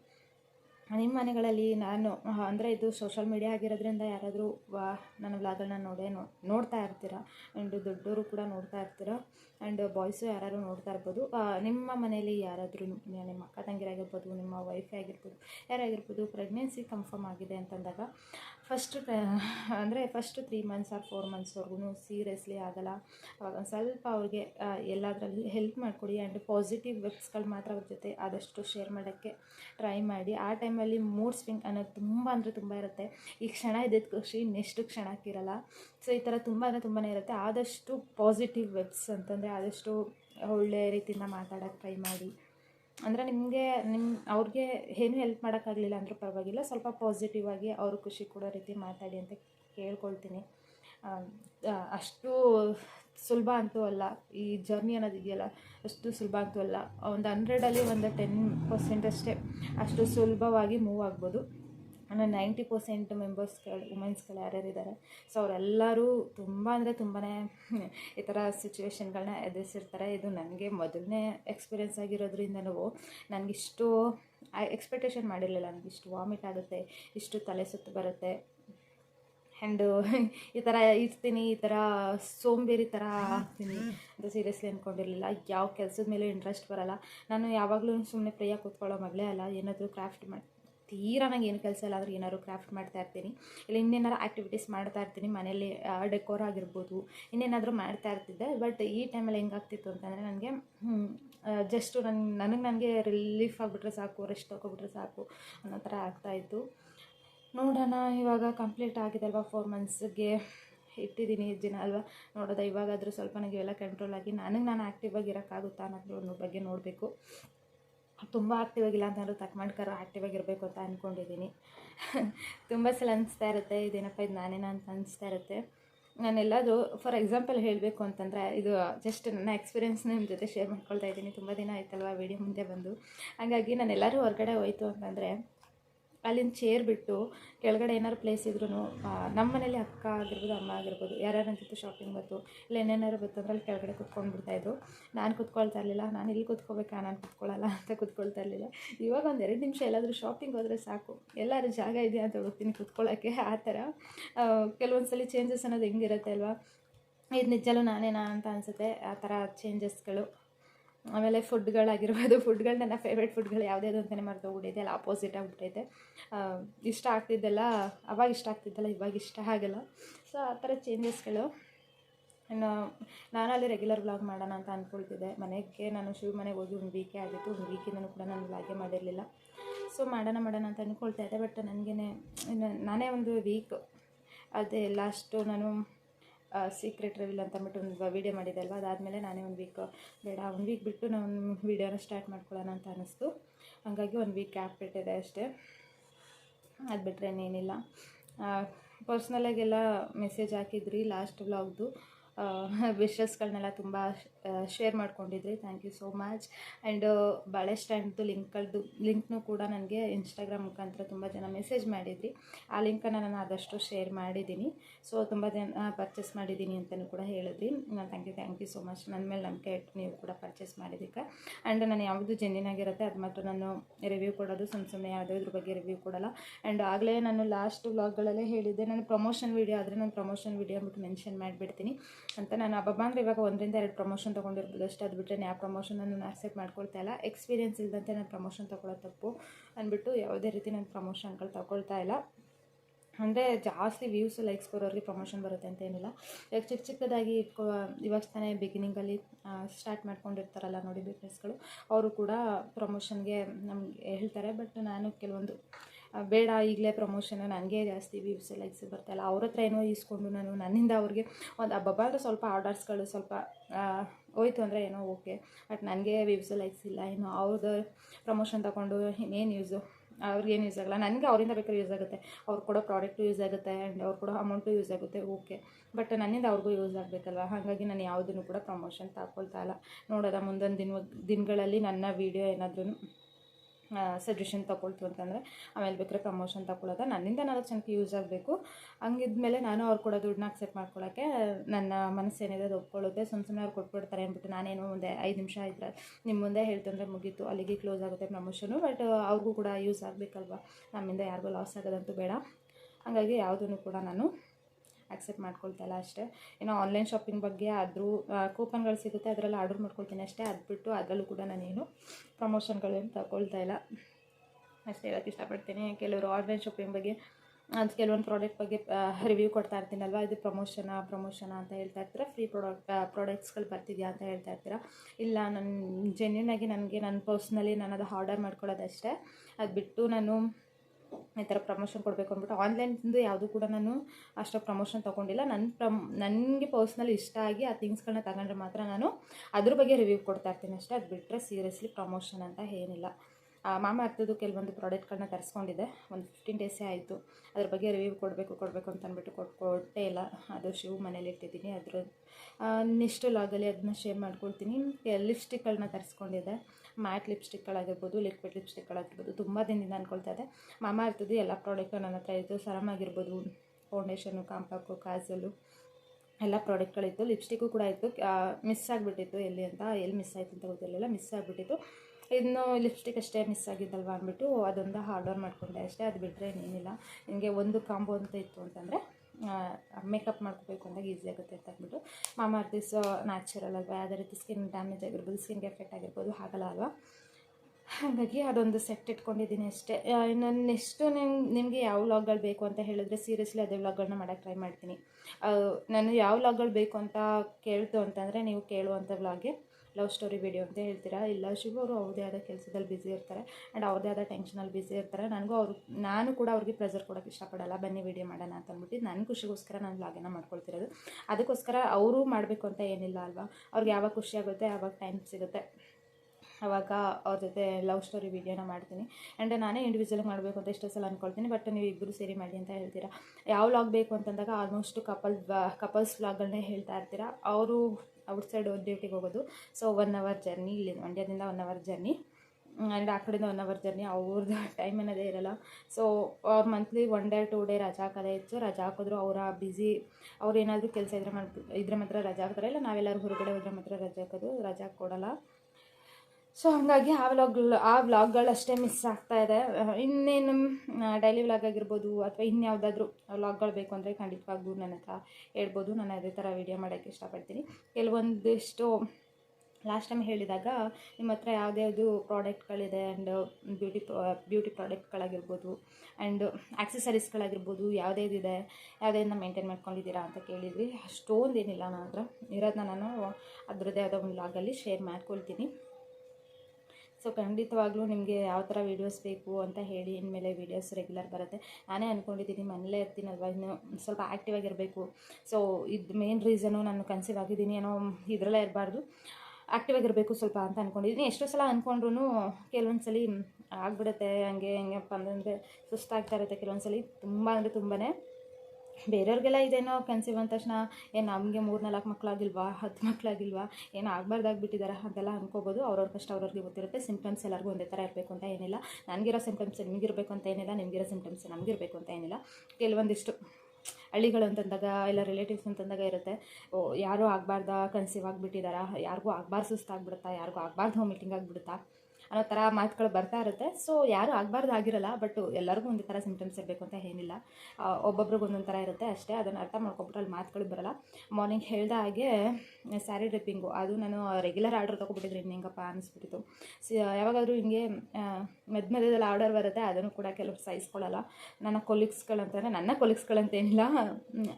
ನಿಮ್ಮ ಮನೆಗಳಲ್ಲಿ ನಾನು ಅಂದರೆ ಇದು ಸೋಷಲ್ ಮೀಡಿಯಾ ಆಗಿರೋದ್ರಿಂದ ಯಾರಾದರೂ, ವಾ, ನನ್ನ ವ್ಲಾಗನ್ನ ನೋಡೇ ನೋ, ನೋಡ್ತಾ ಇರ್ತೀರ? ಆ್ಯಂಡ್ ದೊಡ್ಡವರು ಕೂಡ ನೋಡ್ತಾ ಇರ್ತೀರ? ಆ್ಯಂಡ್ ಬಾಯ್ಸು ಯಾರಾದ್ರು ನೋಡ್ತಾ ಇರ್ಬೋದು. ನಿಮ್ಮ ಮನೆಯಲ್ಲಿ ಯಾರಾದರೂ ನಿಮ್ಮ ಅಕ್ಕ ತಂಗಿರಾಗಿರ್ಬೋದು, ನಿಮ್ಮ ವೈಫೇ ಆಗಿರ್ಬೋದು, ಯಾರಾಗಿರ್ಬೋದು ಪ್ರೆಗ್ನೆನ್ಸಿ ಕನ್ಫರ್ಮ್ ಆಗಿದೆ ಅಂತಂದಾಗ ಫಸ್ಟ್ ಅಂದರೆ first three months or four ಮಂತ್ಸ್ವರೆಗೂ seriously ಆಗಲ್ಲ. ಅವಾಗ ಒಂದು ಸ್ವಲ್ಪ ಅವ್ರಿಗೆ ಎಲ್ಲದರಲ್ಲಿ ಹೆಲ್ಪ್ ಮಾಡಿಕೊಡಿ ಆ್ಯಂಡ್ ಪಾಸಿಟಿವ್ ವೆಬ್ಸ್ಗಳು ಮಾತ್ರ ಅವ್ರ ಜೊತೆ ಆದಷ್ಟು ಶೇರ್ ಮಾಡೋಕ್ಕೆ ಟ್ರೈ ಮಾಡಿ. ಆ ಟೈಮಲ್ಲಿ ಮೂಡ್ ಸ್ವಿಂಗ್ ಅನ್ನೋದು ತುಂಬ ಅಂದರೆ ತುಂಬ ಇರುತ್ತೆ. ಈ ಕ್ಷಣ ಇದ್ದಿದ್ದು ಖುಷಿ ನೆಕ್ಸ್ಟ್ ಕ್ಷಣಕ್ಕಿರಲ್ಲ ಸೊ ಈ ಥರ ತುಂಬ ಅಂದರೆ ತುಂಬಾ ಇರುತ್ತೆ. ಆದಷ್ಟು ಪಾಸಿಟಿವ್ ವೆಬ್ಸ್ ಅಂತಂದರೆ ಆದಷ್ಟು ಒಳ್ಳೆಯ ರೀತಿಯಿಂದ ಮಾತಾಡೋಕ್ಕೆ ಟ್ರೈ ಮಾಡಿ. ಅಂದರೆ ನಿಮಗೆ ನಿಮ್ಮ ಅವ್ರಿಗೆ ಏನು ಹೆಲ್ಪ್ ಮಾಡೋಕ್ಕಾಗಲಿಲ್ಲ ಅಂದರೂ ಪರವಾಗಿಲ್ಲ. ಸ್ವಲ್ಪ ಪಾಸಿಟಿವ್ ಆಗಿ ಅವರು ಖುಷಿ ಕೊಡೋ ರೀತಿ ಮಾತಾಡಿ ಅಂತ ಕೇಳ್ಕೊಳ್ತೀನಿ. ಅಷ್ಟು ಸುಲಭ ಅಂತೂ ಅಲ್ಲ. ಈ ಜರ್ನಿ ಅನ್ನೋದು ಇದೆಯಲ್ಲ, ಅಷ್ಟು ಸುಲಭ ಅಂತೂ ಅಲ್ಲ. ಒಂದು ಹಂಡ್ರೆಡಲ್ಲಿ ಒಂದು ಟೆನ್ ಪರ್ಸೆಂಟ್ ಅಷ್ಟೇ ಅಷ್ಟು ಸುಲಭವಾಗಿ ಮೂವ್ ಆಗ್ಬೋದು. ಅಂದರೆ ನೈಂಟಿ ಪರ್ಸೆಂಟ್ ಮೆಂಬರ್ಸ್ಗಳು ವುಮೆನ್ಸ್ಗಳು ಯಾರ್ಯಾರಿದ್ದಾರೆ. ಸೊ ಅವರೆಲ್ಲರೂ ತುಂಬ ಅಂದರೆ ತುಂಬಾ ಈ ಥರ ಸಿಚುವೇಶನ್ಗಳನ್ನ ಎದುರಿಸಿರ್ತಾರೆ. ಇದು ನನಗೆ ಮೊದಲನೇ ಎಕ್ಸ್ಪೀರಿಯೆನ್ಸ್ ಆಗಿರೋದ್ರಿಂದನೂ ನನಗಿಷ್ಟು ಎಕ್ಸ್ಪೆಕ್ಟೇಷನ್ ಮಾಡಿರಲಿಲ್ಲ. ನನಗಿಷ್ಟು ವಾಮಿಟ್ ಆಗುತ್ತೆ, ಇಷ್ಟು ತಲೆ ಸುತ್ತು ಬರುತ್ತೆ. ಆ್ಯಂಡ್ ಈ ಥರ ಇರ್ತೀನಿ, ಈ ಥರ ಸೋಂಬೇರಿ ಥರ ಆಗ್ತೀನಿ ಅಂತ ಸೀರಿಯಸ್ಲಿ ಅಂದ್ಕೊಂಡಿರಲಿಲ್ಲ ಯಾವ ಕೆಲಸದ ಮೇಲೆ ಇಂಟ್ರೆಸ್ಟ್ ಬರಲ್ಲ. ನಾನು ಯಾವಾಗಲೂ ಸುಮ್ಮನೆ ಫ್ರೀಯಾಗಿ ಕೂತ್ಕೊಳ್ಳೋ ಮಗಳೇ ಅಲ್ಲ. ಏನಾದರೂ ಕ್ರಾಫ್ಟ್ ಮಾಡಿ ತೀರಾ ನಂಗೆ ಏನು ಕೆಲಸ ಇಲ್ಲ, ಆದರೂ ಏನಾದ್ರು ಕ್ರಾಫ್ಟ್ ಮಾಡ್ತಾ ಇರ್ತೀನಿ. ಇಲ್ಲ ಇನ್ನೇನಾರು ಆ್ಯಕ್ಟಿವಿಟೀಸ್ ಮಾಡ್ತಾ ಇರ್ತೀನಿ ಮನೇಲಿ ಡೆಕೋರ್ ಆಗಿರ್ಬೋದು, ಇನ್ನೇನಾದರೂ ಮಾಡ್ತಾ ಇರ್ತಿದ್ದೆ. ಬಟ್ ಈ ಟೈಮಲ್ಲಿ ಹೆಂಗಾಗ್ತಿತ್ತು ಅಂತಂದರೆ ನನಗೆ ಜಸ್ಟು ನನ್ನ ನನಗೆ ನನಗೆ ರಿಲೀಫ್ ಆಗಿಬಿಟ್ರೆ ಸಾಕು ರೆಸ್ಟ್ ತಗೊಬಿಟ್ರೆ ಸಾಕು ಅನ್ನೋ ಥರ ಆಗ್ತಾಯಿತ್ತು ನೋಡೋಣ, ಇವಾಗ ಕಂಪ್ಲೀಟ್ ಆಗಿದೆ ಅಲ್ವಾ ಫೋರ್ ಮಂತ್ಸ್ಗೆ ಇಟ್ಟಿದ್ದೀನಿ ಈ ದಿನ ಅಲ್ವಾ? ನೋಡೋದ, ಇವಾಗಾದರೂ ಸ್ವಲ್ಪ ನನಗೆ ಎಲ್ಲ ಕಂಟ್ರೋಲ್ ಆಗಿ, ನನಗೆ ನಾನು ಆ್ಯಕ್ಟಿವ್ ಆಗಿ ಇರೋಕ್ಕಾಗುತ್ತಾ ಅನ್ನೋದ್ರ ಬಗ್ಗೆ ನೋಡಬೇಕು. ತುಂಬ ಆ್ಯಕ್ಟಿವ್ ಆಗಿಲ್ಲ ಅಂತಂದ್ರೆ ತಕ್ಕ ಮಾಡ್ಕಾರು ಆ್ಯಕ್ಟಿವ್ ಆಗಿರಬೇಕು ಅಂತ ಅಂದ್ಕೊಂಡಿದ್ದೀನಿ (laughs) ತುಂಬ ಸಲ ಅನಿಸ್ತಾ ಇರುತ್ತೆ, ಇದೇನಪ್ಪ ಇದು ನಾನೇನೋ ಅಂತ ಅನಿಸ್ತಾ ಇರುತ್ತೆ. ನಾನೆಲ್ಲದು ಫಾರ್ ಎಕ್ಸಾಂಪಲ್ ಹೇಳಬೇಕು ಅಂತಂದರೆ, ಇದು ಜಸ್ಟ್ ನನ್ನ ಎಕ್ಸ್ಪೀರಿಯೆನ್ಸ್ ನಿಮ್ಮ ಜೊತೆ ಶೇರ್ ಮಾಡ್ಕೊಳ್ತಾ ಇದ್ದೀನಿ. ತುಂಬ ದಿನ ಆಯ್ತಲ್ವ ವೀಡಿಯೋ ಮುಂದೆ ಬಂದು. ಹಾಗಾಗಿ ನಾನು ಎಲ್ಲರೂ ಹೊರಗಡೆ ಹೋಯಿತು ಅಂತಂದರೆ ಅಲ್ಲಿಂದ ಚೇರ್ ಬಿಟ್ಟು ಕೆಳಗಡೆ ಏನಾದ್ರು ಪ್ಲೇಸ್ ಇದ್ರೂ ನಮ್ಮ ಮನೇಲಿ ಅಕ್ಕ ಆಗಿರ್ಬೋದು, ಅಮ್ಮ ಆಗಿರ್ಬೋದು ಯಾರ್ಯಾರ ಶಾಪಿಂಗ್ ಬಂತು, ಇಲ್ಲ ಏನೇನಾರು ಬಂತು ಅಂದ್ರೆ ಅಲ್ಲಿ ಕೆಳಗಡೆ ಕುತ್ಕೊಂಡು ಬಿಡ್ತಾಯಿದ್ರು ನಾನು ಕುತ್ಕೊಳ್ತಾ ಇರಲಿಲ್ಲ, ನಾನು ಇಲ್ಲಿ ಕುತ್ಕೋಬೇಕಾ, ನಾನು ಕುತ್ಕೊಳ್ಳಲ್ಲ ಅಂತ ಕುತ್ಕೊಳ್ತಾ ಇರಲಿಲ್ಲ. ಇವಾಗ ಒಂದು ಎರಡು ನಿಮಿಷ ಎಲ್ಲಾದರೂ ಶಾಪಿಂಗ್ ಹೋದರೆ ಸಾಕು. ಎಲ್ಲರೂ ಜಾಗ ಇದೆಯಾ ಅಂತ ಹೋಗ್ತೀನಿ ಕುತ್ಕೊಳ್ಳೋಕ್ಕೆ ಆ ಥರ. ಕೆಲವೊಂದು ಸಲ ಚೇಂಜಸ್ ಅನ್ನೋದು ಹೆಂಗಿರುತ್ತೆ ಅಲ್ವಾ? ಇದು ನಿಜಲ್ಲೂ ನಾನೇನಾ ಅಂತ ಅನಿಸುತ್ತೆ, ಆ ಥರ ಚೇಂಜಸ್ಗಳು ಆಮೇಲೆ ಫುಡ್ಗಳಾಗಿರ್ಬೋದು, ಫುಡ್ಗಳು ನನ್ನ ಫೇವ್ರೆಟ್ ಫುಡ್ಗಳು ಯಾವುದ್ಯಾವುದು ಅಂತಲೇ ಮರ್ತೋಗ್ಬಿಟ್ಟೈತೆ ಅಲ್ಲಿ ಆಪೋಸಿಟ್ ಆಗಿಬಿಟ್ಟೈತೆ ಇಷ್ಟ ಆಗ್ತಿದ್ದೆಲ್ಲ, ಅವಾಗ ಇಷ್ಟ ಆಗ್ತಿದ್ದಲ್ಲ, ಇವಾಗ ಇಷ್ಟ ಆಗಲ್ಲ. ಸೊ ಆ ಥರ ಚೇಂಜಸ್ಗಳು ಇನ್ನು ನಾನು ಅಲ್ಲಿ ರೆಗ್ಯುಲರ್ ವ್ಲಾಗ್ ಮಾಡೋಣ ಅಂತ ಅಂದ್ಕೊಳ್ತಿದ್ದೆ ಮನೆಗೆ ನಾನು ಶಿವ ಮನೆಗೆ ಹೋಗಿ ಒಂದು ವೀಕೆ ಆಗಿತ್ತು. ಒಂದು ವೀಕಿಂದನೂ ಕೂಡ ನಾನು ವ್ಲಾಗೇ ಮಾಡಿರಲಿಲ್ಲ. ಸೊ ಮಾಡೋಣ ಮಾಡೋಣ ಅಂತ ಅಂದ್ಕೊಳ್ತಾ ಇದ್ದೆ. ಬಟ್ ನನಗೇ ನಾನೇ ಒಂದು ವೀಕ್ ಅದೇ ಲಾಸ್ಟು ನಾನು ಸೀಕ್ರೆಟ್ ರಿವೀಲ್ ಅಂತ ಅಂದ್ಬಿಟ್ಟು ಒಂದು ವೀಡಿಯೋ ಮಾಡಿದೆ ಅಲ್ವಾ? ಅದಾದಮೇಲೆ ನಾನೇ ಒಂದು ವೀಕ್ ಬೇಡ, ಒಂದು ವೀಕ್ ಬಿಟ್ಟು ನಾನು ವೀಡಿಯೋನ ಸ್ಟಾರ್ಟ್ ಮಾಡ್ಕೊಳ್ಳೋಣ ಅಂತ ಅನ್ನಿಸ್ತು. ಹಾಗಾಗಿ ಒಂದು ವೀಕ್ ಆ್ಯಪ್ ಬಿಟ್ಟಿದೆ ಅಷ್ಟೇ. ಅದು ಬಿಟ್ಟರೆ ಇನ್ನೇನಿಲ್ಲ. ಪರ್ಸ್ನಲಾಗೆಲ್ಲ ಮೆಸೇಜ್ ಹಾಕಿದ್ರಿ ಲಾಸ್ಟ್ ವ್ಲಾಗ್ದು ವಿಶಸ್ಗಳನ್ನೆಲ್ಲ ತುಂಬ share ಮಾಡ್ಕೊಂಡಿದ್ರಿ. Thank you so much and ಬಾಳೆ ಸ್ಟ್ಯಾಂಡ್ದು ಲಿಂಕ್ಗಳದ್ದು ಲಿಂಕ್ನೂ ಕೂಡ ನನಗೆ ಇನ್ಸ್ಟಾಗ್ರಾಮ್ ಮುಖಾಂತರ ತುಂಬ ಜನ ಮೆಸೇಜ್ ಮಾಡಿದ್ರಿ. ಆ ಲಿಂಕನ್ನು ನಾನು ಆದಷ್ಟು ಶೇರ್ ಮಾಡಿದ್ದೀನಿ. ಸೊ ತುಂಬ ಜನ ಪರ್ಚೇಸ್ ಮಾಡಿದ್ದೀನಿ ಅಂತಲೂ ಕೂಡ ಹೇಳಿದ್ರಿ. ನಾನು thank you thank you so much ನನ್ನ ಮೇಲೆ ನಂಬಿಕೆ ಇಟ್ಟು ನೀವು ಕೂಡ ಪರ್ಚೇಸ್ ಮಾಡಿದ್ದಕ್ಕೆ ಆ್ಯಂಡ್ ನಾನು ಯಾವುದು ಜೆನ್ಯೂನ್ ಆಗಿರುತ್ತೆ ಅದು ಮಾತ್ರ ನಾನು ರಿವ್ಯೂ ಕೊಡೋದು ಸುಮ್ಮ ಸುಮ್ಮನೆ ಯಾವುದೇ ಇದ್ರ ಬಗ್ಗೆ ರಿವ್ಯೂ ಕೊಡಲ್ಲ. ಆ್ಯಂಡ್ ಆಗಲೇ ನಾನು ಲಾಸ್ಟ್ ವ್ಲಾಗ್ಗಳಲ್ಲೇ ಹೇಳಿದ್ದೆ, ನಾನು ಪ್ರಮೋಷನ್ ವೀಡಿಯೋ ಆದರೆ ನಾನು ಪ್ರಮೋಷನ್ ವೀಡಿಯೋ ಅಂದ್ಬಿಟ್ಟು ಮೆನ್ಷನ್ ಮಾಡಿಬಿಡ್ತೀನಿ. ಅಂತ. ನಾನು ಅಬ್ಬಬ್ಬ ಅಂದರೆ ಇವಾಗ ಒಂದರಿಂದ ಎರಡು ಪ್ರಮೋಷನ್ ತೊಗೊಂಡಿರ್ಬೋದು ಅಷ್ಟೇ ಅದು ಬಿಟ್ಟರೆ ಯಾವ ಪ್ರಮೋಷನ್ ನಾನು ಆಕ್ಸೆಪ್ಟ್ ಮಾಡ್ಕೊಳ್ತಾ ಇಲ್ಲ. ಎಕ್ಸ್ಪೀರಿಯನ್ಸ್ ಇಲ್ಲದಂತೆ ನಾನು ಪ್ರಮೋಷನ್ ತೊಗೊಳ್ಳೋ ತಪ್ಪು ಅಂದ್ಬಿಟ್ಟು ಯಾವುದೇ ರೀತಿ ನಾನು ಪ್ರಮೋಷನ್ಗಳು ತೊಗೊಳ್ತಾ ಇಲ್ಲ. ಅಂದರೆ ಜಾಸ್ತಿ ವ್ಯೂಸ್ ಲೈಕ್ಸ್ ಬರೋರಿಗೆ ಪ್ರಮೋಷನ್ ಬರುತ್ತೆ ಅಂತ ಏನಿಲ್ಲ. ಇವಾಗ ಚಿಕ್ಕ ಚಿಕ್ಕದಾಗಿ ಇವಾಗ ತಾನೇ ಬಿಗಿನಿಂಗಲ್ಲಿ ಸ್ಟಾರ್ಟ್ ಮಾಡ್ಕೊಂಡಿರ್ತಾರಲ್ಲ ನೋಡಿ ಬಿಸ್ನೆಸ್ಗಳು ಅವರು ಕೂಡ ಪ್ರಮೋಷನ್ಗೆ ನಮಗೆ ಹೇಳ್ತಾರೆ. ಬಟ್ ನಾನು ಕೆಲವೊಂದು ಬೇಡ, ಈಗಲೇ ಪ್ರಮೋಷನ್ ನನಗೆ ಜಾಸ್ತಿ ವ್ಯೂಸ್ ಲೈಕ್ಸ್ ಬರ್ತಾಯಿಲ್ಲ ಅವ್ರ ಹತ್ರ ಏನೋ ಈಸ್ಕೊಂಡು ನಾನು ನನ್ನಿಂದ ಅವ್ರಿಗೆ ಒಂದು ಹಬ್ಬ ಅಂದರೆ ಸ್ವಲ್ಪ ಆರ್ಡರ್ಸ್ಗಳು ಸ್ವಲ್ಪ ಹೋಯ್ತು ಅಂದರೆ ಏನೋ ಓಕೆ ಬಟ್ ನನಗೆ ವ್ಯೂಸ್ ಲೈಕ್ಸ್ ಇಲ್ಲ ಏನೋ ಅವ್ರದ್ದು ಪ್ರಮೋಷನ್ ತಗೊಂಡು ಇನ್ನೇನು ಯೂಸು ಅವ್ರಿಗೇನು ಯೂಸ್ ಆಗಲ್ಲ. ನನಗೆ ಅವರಿಂದ ಬೇಕಾದ್ರೆ ಯೂಸ್ ಆಗುತ್ತೆ. ಅವ್ರು ಕೊಡೋ ಪ್ರಾಡಕ್ಟು ಯೂಸ್ ಆಗುತ್ತೆ ಆ್ಯಂಡ್ ಅವ್ರು ಕೊಡೋ ಅಮೌಂಟು ಯೂಸ್ ಆಗುತ್ತೆ ಓಕೆ ಬಟ್ ನನ್ನಿಂದ ಅವ್ರಿಗೂ ಯೂಸ್ ಆಗಬೇಕಲ್ವ? ಹಾಗಾಗಿ ನಾನು ಯಾವುದನ್ನು ಕೂಡ ಪ್ರಮೋಷನ್ ತಗೊಳ್ತಾ ಇಲ್ಲ. ನೋಡೋದ ಮುಂದೊಂದು ದಿನ ದಿನಗಳಲ್ಲಿ ನನ್ನ ವೀಡಿಯೋ ಏನಾದ್ರೂ ಸಜೆಷನ್ ತೊಗೊಳ್ತು ಅಂತಂದರೆ, ಆಮೇಲೆ ಬೇಕಾದ್ರೆ ಪ್ರಮೋಷನ್ ತೊಗೊಳೋದ ನನ್ನಿಂದ ನಾನು ಜನಕ್ಕೆ ಯೂಸ್ ಆಗಬೇಕು. ಹಂಗಿದ್ಮೇಲೆ ನಾನು ಅವ್ರು ಕೊಡೋ ದುಡ್ಡನ್ನ ಅಕ್ಸೆಪ್ಟ್ ಮಾಡ್ಕೊಳ್ಳೋಕ್ಕೆ ನನ್ನ ಮನಸ್ಸೇನಿದೆ ಅದು ಒಪ್ಕೊಳ್ಳುತ್ತೆ. ಸುಮ್ಮ ಸುಮ್ಮನೆ ಅವ್ರು ಕೊಟ್ಬಿಡ್ತಾರೆ ಅಂದ್ಬಿಟ್ಟು ನಾನೇನು ಮುಂದೆ ಐದು ನಿಮಿಷ ಇದ್ರೆ ನಿಮ್ಮ ಮುಂದೆ ಹೇಳ್ತಂದ್ರೆ ಮುಗೀತು. ಅಲ್ಲಿಗೆ ಕ್ಲೋಸ್ ಆಗುತ್ತೆ ಪ್ರಮೋಷನು ಬಟ್ ಅವ್ರಿಗೂ ಕೂಡ ಯೂಸ್ ಆಗಬೇಕಲ್ವ? ನಮ್ಮಿಂದ ಯಾರಿಗೂ ಲಾಸ್ ಆಗೋದಂತೂ ಬೇಡ. ಹಾಗಾಗಿ ಯಾವುದನ್ನು ಕೂಡ ನಾನು ಆಕ್ಸೆಪ್ಟ್ ಮಾಡ್ಕೊಳ್ತಾ ಇಲ್ಲ ಅಷ್ಟೇ. ಇನ್ನು ಆನ್ಲೈನ್ ಶಾಪಿಂಗ್ ಬಗ್ಗೆ ಆದರೂ ಕೂಪನ್ಗಳು ಸಿಗುತ್ತೆ, ಅದರಲ್ಲಿ ಆರ್ಡರ್ ಮಾಡ್ಕೊಳ್ತೀನಿ ಅಷ್ಟೇ. ಅದು ಬಿಟ್ಟು ಅದರಲ್ಲೂ ಕೂಡ ನಾನೇನು ಪ್ರಮೋಷನ್ಗಳೇನು ತಗೊಳ್ತಾ ಇಲ್ಲ. ಅಷ್ಟೇ ಹೇಳೋಕ್ಕೆ ಇಷ್ಟಪಡ್ತೀನಿ. ಕೆಲವರು ಆನ್ಲೈನ್ ಶಾಪಿಂಗ್ ಬಗ್ಗೆ, ಅದು ಕೆಲವೊಂದು ಪ್ರಾಡಕ್ಟ್ ಬಗ್ಗೆ ರಿವ್ಯೂ ಕೊಡ್ತಾ ಇರ್ತೀನಲ್ವ? ಇದು ಪ್ರಮೋಷನ ಪ್ರಮೋಷನ ಅಂತ ಹೇಳ್ತಾ ಇರ್ತೀರ? ಫ್ರೀ ಪ್ರಾಡಕ್ಟ್ ಪ್ರಾಡಕ್ಟ್ಸ್ಗಳು ಬರ್ತಿದೆಯಾ ಅಂತ ಹೇಳ್ತಾ ಇರ್ತೀರ? ಇಲ್ಲ ನನ್ನ ಜೆನ್ಯೂನ್ ನನಗೆ ನನ್ನ ಪರ್ಸ್ನಲಿ ನಾನು ಅದು ಆರ್ಡರ್ ಮಾಡ್ಕೊಳ್ಳೋದಷ್ಟೇ. ಅದು ಬಿಟ್ಟು ನಾನು ಈ ಥರ ಪ್ರಮೋಷನ್ ಕೊಡಬೇಕು ಅಂದ್ಬಿಟ್ಟು ಆನ್ಲೈನ್ದು ಯಾವುದು ಕೂಡ ನಾನು ಅಷ್ಟು ಪ್ರಮೋಷನ್ ತೊಗೊಂಡಿಲ್ಲ. ನನ್ನ ಪ್ರಮ್, ನನಗೆ ಪರ್ಸ್ನಲ್ ಇಷ್ಟ ಆಗಿ ಆ ಥಿಂಗ್ಸ್ಗಳನ್ನ ತಗೊಂಡ್ರೆ ಮಾತ್ರ ನಾನು ಅದ್ರ ಬಗ್ಗೆ ರಿವ್ಯೂ ಕೊಡ್ತಾ ಇರ್ತೀನಿ ಅಷ್ಟೇ. ಅದು ಬಿಟ್ಟರೆ ಸೀರಿಯಸ್ಲಿ ಪ್ರಮೋಷನ್ ಅಂತ ಏನಿಲ್ಲ. ಮಾಮ ಅರ್ಥದ್ದು ಕೆಲವೊಂದು ಪ್ರಾಡಕ್ಟ್ಗಳನ್ನ ತರಿಸ್ಕೊಂಡಿದ್ದೆ ಒಂದು ಫಿಫ್ಟೀನ್ ಡೇಸೇ ಆಯಿತು. ಅದ್ರ ಬಗ್ಗೆ ರಿವ್ಯೂ ಕೊಡಬೇಕು ಕೊಡಬೇಕು ಅಂತ ಅಂದ್ಬಿಟ್ಟು ಕೊಟ್ಟು ಕೊಟ್ಟೇ ಇಲ್ಲ. ಅದು ಶಿವ್ ಮನೇಲಿ ಇಟ್ಟಿದ್ದೀನಿ. ಅದ್ರ ನೆಕ್ಸ್ಟ್ ಲಾಗಲ್ಲಿ ಅದನ್ನ ಶೇರ್ ಮಾಡ್ಕೊಳ್ತೀನಿ. ಲಿಪ್ಸ್ಟಿಕ್ಗಳನ್ನ ತರಿಸ್ಕೊಂಡಿದ್ದೆ. ಮ್ಯಾಟ್ ಲಿಪ್ಸ್ಟಿಕ್ಗಳಾಗಿರ್ಬೋದು, ಲಿಕ್ವಿಡ್ ಲಿಪ್ಸ್ಟಿಕ್ಗಳಾಗಿರ್ಬೋದು, ತುಂಬ ದಿನದಿಂದ ಅಂದ್ಕೊಳ್ತಾ ಇದೆ. ಮಾಮ ಇರ್ತದೆ, ಎಲ್ಲ ಪ್ರಾಡಕ್ಟು ನನ್ನ ಹತ್ರ ಇತ್ತು ಸರಮ್ ಆಗಿರ್ಬೋದು ಫೌಂಡೇಶನು ಕಾಂಪಾಕು ಕಾಜಲು ಎಲ್ಲ ಪ್ರಾಡಕ್ಟ್ಗಳಿತ್ತು ಲಿಪ್ಸ್ಟಿಕ್ಕು ಕೂಡ ಇತ್ತು. ಮಿಸ್ ಆಗಿಬಿಟ್ಟಿತ್ತು ಎಲ್ಲಿ ಅಂತ, ಎಲ್ಲಿ ಮಿಸ್ ಆಯಿತು ಅಂತ ಗೊತ್ತಿರಲಿಲ್ಲ ಮಿಸ್ ಆಗಿಬಿಟ್ಟಿತ್ತು. ಇನ್ನು ಲಿಪ್ಸ್ಟಿಕ್ ಅಷ್ಟೇ ಮಿಸ್ ಆಗಿದ್ದಲ್ವ ಅಂದ್ಬಿಟ್ಟು ಅದೊಂದು ಆರ್ಡರ್ ಮಾಡಿಕೊಂಡೆ ಅಷ್ಟೇ ಅದು ಬಿಟ್ಟರೆ ಇನ್ನೇನಿಲ್ಲ. ನಿಮಗೆ ಒಂದು ಕಾಂಬೋ ಅಂತ ಇತ್ತು ಅಂತಂದರೆ ಮೇಕಪ್ ಮಾಡ್ಕೋಬೇಕು ಅಂದಾಗ ಈಸಿ ಆಗುತ್ತೆ ಅಂತ ಅಂದ್ಬಿಟ್ಟು ಮಾಮ ಅರ್ದಿಸ್ ನ್ಯಾಚುರಲ್ ಅಲ್ವಾ? ಯಾವುದೇ ರೀತಿ ಸ್ಕಿನ್ ಡ್ಯಾಮೇಜ್ ಆಗಿರ್ಬೋದು ಸ್ಕಿನ್ಗೆ ಎಫೆಕ್ಟ್ ಆಗಿರ್ಬೋದು ಆಗಲ್ಲ ಅಲ್ವಾ? ಹಾಗಾಗಿ ಅದೊಂದು ಸೆಟ್ ಇಟ್ಕೊಂಡಿದ್ದೀನಿ ಅಷ್ಟೇ. ಇನ್ನು ನೆಕ್ಸ್ಟು ನಿಮ್, ನಿಮಗೆ ಯಾವ ವ್ಲಾಗ್ಗಳು ಬೇಕು ಅಂತ ಹೇಳಿದ್ರೆ ಸೀರಿಯಸ್ಲಿ ಅದೇ ವ್ಲಾಗ್ಗಳನ್ನ ಮಾಡೋಕ್ಕೆ ಟ್ರೈ ಮಾಡ್ತೀನಿ. ನಾನು ಯಾವ ವ್ಲಾಗ್ಗಳು ಬೇಕು ಅಂತ ಕೇಳ್ತು ಅಂತಂದರೆ ನೀವು ಕೇಳುವಂಥ ವ್ಲಾಗ್ಗೆ ಲವ್ ಸ್ಟೋರಿ ವಿಡಿಯೋ ಅಂತ ಹೇಳ್ತೀರಾ? ಇಲ್ಲ, ಶಿವ ಅವರು ಅವ್ರದೇ ಆದ ಕೆಲಸದಲ್ಲಿ ಬ್ಯುಸಿ ಇರ್ತಾರೆ ಆ್ಯಂಡ್ ಅವ್ರದೇ ಆದ ಟೆನ್ಷನಲ್ಲಿ ಬ್ಯುಸಿ ಇರ್ತಾರೆ. ನನಗೂ ಅವ್ರು, ನಾನು ಕೂಡ ಅವ್ರಿಗೆ ಪ್ರೆಸರ್ ಕೊಡೋಕ್ಕೆ ಇಷ್ಟಪಡಲ್ಲ. ಬನ್ನಿ ವಿಡಿಯೋ ಮಾಡೋಣ ಅಂತ ಅಂದ್ಬಿಟ್ಟು ನನ್ನ ಖುಷಿಗೋಸ್ಕರ ನಾನು ವ್ಲಾಗನ್ನು ಮಾಡ್ಕೊಳ್ತಿರೋದು. ಅದಕ್ಕೋಸ್ಕರ ಅವರು ಮಾಡಬೇಕು ಅಂತ ಏನಿಲ್ಲ ಅಲ್ವಾ? ಅವ್ರಿಗೆ ಯಾವಾಗ ಖುಷಿ ಆಗುತ್ತೆ, ಯಾವಾಗ ಟೈಮ್ ಸಿಗುತ್ತೆ? ಆವಾಗ ಅವ್ರ ಜೊತೆ ಲವ್ ಸ್ಟೋರಿ ವೀಡಿಯೋನ ಮಾಡ್ತೀನಿ. ಆ್ಯಂಡ್ ನಾನೇ ಇಂಡಿವಿಜುವಲ್ ಮಾಡಬೇಕು ಅಂತ ಸಲ ಅಂದ್ಕೊಳ್ತೀನಿ ಬಟ್ ನೀವು ಇಬ್ಬರು ಸೇರಿ ಮಾಡಿ ಅಂತ ಹೇಳ್ತೀರಾ? ಯಾವ ವ್ಲಾಗ್ ಬೇಕು ಅಂತಂದಾಗ ಆಲ್ಮೋಸ್ಟ್ ಕಪಲ್ ಕಪಲ್ಸ್ ವ್ಲಾಗ್ಗಳನ್ನೇ ಹೇಳ್ತಾ ಇರ್ತೀರಾ? ಅವರು ಔಟ್ ಸೈಡ್ ಡ್ಯೂಟಿಗೆ ಹೋಗೋದು. ಸೊ ಒನ್ ಅವರ್ ಜರ್ನಿ ಇಲ್ಲಿ ಮಂಡ್ಯದಿಂದ ಒನ್ ಅವರ್ ಜರ್ನಿ ಆ್ಯಂಡ್ ಆ ಕಡೆಯಿಂದ ಒನ್ ಅವರ್ ಜರ್ನಿ ಅವ್ರದ್ದು ಟೈಮ್ ಅನ್ನೋದೇ ಇರಲ್ಲ. ಸೊ ಅವ್ರು monthly one day two day ರಜಾ ಹಾಕೋದೇ ಹೆಚ್ಚು ರಜಾ ಹಾಕಿದ್ರು ಅವರ ಬ್ಯುಸಿ ಅವ್ರು ಏನಾದರೂ ಕೆಲಸ ಇದ್ರೆ ಮಾತ್ರ ಇದ್ರೆ ಮಾತ್ರ ರಜಾ ಹಾಕ್ತಾರೆ. ಇಲ್ಲ ನಾವೆಲ್ಲರೂ ಹೊರಗಡೆ ಹೋದ್ರೆ ಮಾತ್ರ ರಜಾ ಹಾಕೋದು. ರಜಾ ಕೊಡಲ್ಲ. ಸೊ ಹಾಗಾಗಿ ಆ ವ್ಲಾಗ್ಗಳು ಆ ವ್ಲಾಗ್ಗಳು ಅಷ್ಟೇ ಮಿಸ್ ಆಗ್ತಾ ಇದೆ. ಇನ್ನೇನು ಡೈಲಿ ವ್ಲಾಗ್ ಆಗಿರ್ಬೋದು ಅಥವಾ ಇನ್ಯಾವುದಾದ್ರೂ ವ್ಲಾಗ್ಗಳು ಬೇಕು ಅಂದರೆ ಖಂಡಿತವಾಗ್ಲೂ ನನ್ನ ಹತ್ರ ಹೇಳ್ಬೋದು. ನಾನು ಅದೇ ಥರ ವೀಡಿಯೋ ಮಾಡೋಕ್ಕೆ ಇಷ್ಟಪಡ್ತೀನಿ. ಕೆಲವೊಂದಿಷ್ಟು ಲಾಸ್ಟ್ ಟೈಮ್ ಹೇಳಿದಾಗ ನಿಮ್ಮ ಹತ್ರ ಯಾವುದ್ಯಾವುದು ಪ್ರಾಡಕ್ಟ್ಗಳಿದೆ ಆ್ಯಂಡ್ ಬ್ಯೂಟಿ ಬ್ಯೂಟಿ ಪ್ರಾಡಕ್ಟ್ಗಳಾಗಿರ್ಬೋದು ಆ್ಯಂಡ್ ಆ್ಯಕ್ಸಸರೀಸ್ಗಳಾಗಿರ್ಬೋದು ಯಾವುದೇದಿದೆ ಯಾವುದೇನ ಮೇಂಟೈನ್ ಮಾಡ್ಕೊಂಡಿದ್ದೀರಾ ಅಂತ ಕೇಳಿದ್ವಿ. ಅಷ್ಟೊಂದೇನಿಲ್ಲ ನನ್ನ ಹತ್ರ. ಇರೋದನ್ನ ನಾನು ಅದರದ್ದೇ ಆದ ಒಂದು ಲಾಗಲ್ಲಿ ಶೇರ್ ಮಾಡ್ಕೊಳ್ತೀನಿ. ಸೊ ಖಂಡಿತವಾಗ್ಲೂ ನಿಮಗೆ ಯಾವ ಥರ ವೀಡಿಯೋಸ್ ಬೇಕು ಅಂತ ಹೇಳಿ ಇನ್ಮೇಲೆ ವೀಡಿಯೋಸ್ ರೆಗ್ಯುಲರ್ ಬರುತ್ತೆ. ನಾನೇ ಅಂದ್ಕೊಂಡಿದ್ದೀನಿ ಮನೇಲೇ ಇರ್ತೀನಲ್ವ ಇನ್ನು ಸ್ವಲ್ಪ ಆ್ಯಕ್ಟಿವ್ ಆಗಿರಬೇಕು. ಸೊ ಇದು ಮೇನ್ ರೀಸನು ನಾನು ಕನ್ಸಿವ್ ಆಗಿದ್ದೀನಿ ಏನೋ ಇದರಲ್ಲೇ ಇರಬಾರ್ದು. ಆ್ಯಕ್ಟಿವ್ ಆಗಿರಬೇಕು ಸ್ವಲ್ಪ ಅಂತ ಅಂದ್ಕೊಂಡಿದ್ದೀನಿ ಎಷ್ಟೋ ಸಲ ಅಂದ್ಕೊಂಡ್ರೂ ಕೆಲವೊಂದು ಸಲ ಆಗ್ಬಿಡುತ್ತೆ, ಹಂಗೆ ಹೆಂಗಪ್ಪ ಅಂತಂದರೆ ಸುಸ್ತಾಗ್ತಾ ಇರುತ್ತೆ ಕೆಲವೊಂದು ಸಲ ತುಂಬ ಅಂದರೆ ತುಂಬಾ ಬೇರೆಯವ್ರಿಗೆಲ್ಲ ಇದೇನೋ ಕನ್ಸೀವ್ ಬಂದ ತಕ್ಷಣ ಏನು ನಮಗೆ ಮೂರು ನಾಲ್ಕು ಮಕ್ಕಳಾಗಿಲ್ವಾ ಹತ್ತು ಮಕ್ಕಳಾಗಿಲ್ವಾ ಏನು ಆಗಬಾರ್ದಾಗ್ಬಿಟ್ಟಿದ್ದಾರೆ ಅಂತೆಲ್ಲ ಅನ್ಕೋಬೋದು. ಅವ್ರವ್ರ ಕಷ್ಟ ಅವ್ರವ್ರಿಗೆ ಗೊತ್ತಿರುತ್ತೆ. ಸಿಂಪ್ಟಮ್ಸ್ ಎಲ್ಲರಿಗೂ ಒಂದೇ ಥರ ಇರಬೇಕು ಅಂತ ಏನಿಲ್ಲ. ನನಗಿರೋ ಸಿಂಪ್ಟಮ್ಸ್ ನಿಮಗಿರಬೇಕು ಅಂತ ಏನಿಲ್ಲ. ನಿಮಗಿರೋ ಸಿಂಪ್ಟಮ್ಸ್ ನಮಗಿರಬೇಕು ಅಂತ ಏನಿಲ್ಲ. ಕೆಲವೊಂದಿಷ್ಟು ಹಳ್ಳಿಗಳು ಅಂತಂದಾಗ ಇಲ್ಲ ರಿಲೇಟಿವ್ಸ್ ಅಂತಂದಾಗ ಇರುತ್ತೆ. ಓ, ಯಾರೂ ಆಗಬಾರ್ದ, ಕನ್ಸೀವ್ ಆಗಿಬಿಟ್ಟಿದಾರಾ, ಯಾರಿಗೂ ಆಗಬಾರ್ದು ಸುಸ್ತಾಗ್ಬಿಡುತ್ತಾ, ಯಾರಿಗೂ ಆಗಬಾರ್ದು ಮೀಟಿಂಗ್ ಆಗಿಬಿಡುತ್ತಾ ಅನ್ನೋ ಥರ ಮಾತುಗಳು ಬರ್ತಾ ಇರುತ್ತೆ. ಸೊ ಯಾರೂ ಆಗಬಾರ್ದು ಆಗಿರಲ್ಲ ಬಟ್ ಎಲ್ಲರಿಗೂ ಒಂದೇ ಥರ ಸಿಂಪ್ಟಮ್ಸ್ ಇರಬೇಕು ಅಂತ ಏನಿಲ್ಲ. ಒಬ್ಬೊಬ್ರಿಗೆ ಒಂದೊಂದು ಥರ ಇರುತ್ತೆ ಅಷ್ಟೇ. ಅದನ್ನು ಅರ್ಥ ಮಾಡ್ಕೊಬಿಟ್ರೆ ಅಲ್ಲಿ ಮಾತುಗಳು ಬರಲ್ಲ. ಮಾರ್ನಿಂಗ್ ಹೇಳ್ದ ಹಾಗೆ ಸ್ಯಾರಿ ಡ್ರಿಪ್ಪಿಂಗು ಅದು ನಾನು ರೆಗ್ಯುಲರ್ ಆರ್ಡರ್ ತೊಗೊಬಿಟ್ಟಿದ್ರೆ ಇನ್ನು ಹೆಂಗಪ್ಪ ಅನಿಸ್ಬಿಟ್ಟಿತ್ತು. ಸಿ ಯಾವಾಗಾದರೂ ಹಿಂಗೆ ಮಧ್ಯ ಮಧ್ಯದಲ್ಲಿ ಆರ್ಡರ್ ಬರುತ್ತೆ, ಅದನ್ನು ಕೂಡ ಕೆಲವರು ಸಹಿಸ್ಕೊಳ್ಳಲ್ಲ. ನನ್ನ ಕೊಲೀಗ್ಸ್ಗಳಂತಂದರೆ ನನ್ನ ಕೊಲೀಗ್ಸ್ಗಳಂತೇನಿಲ್ಲ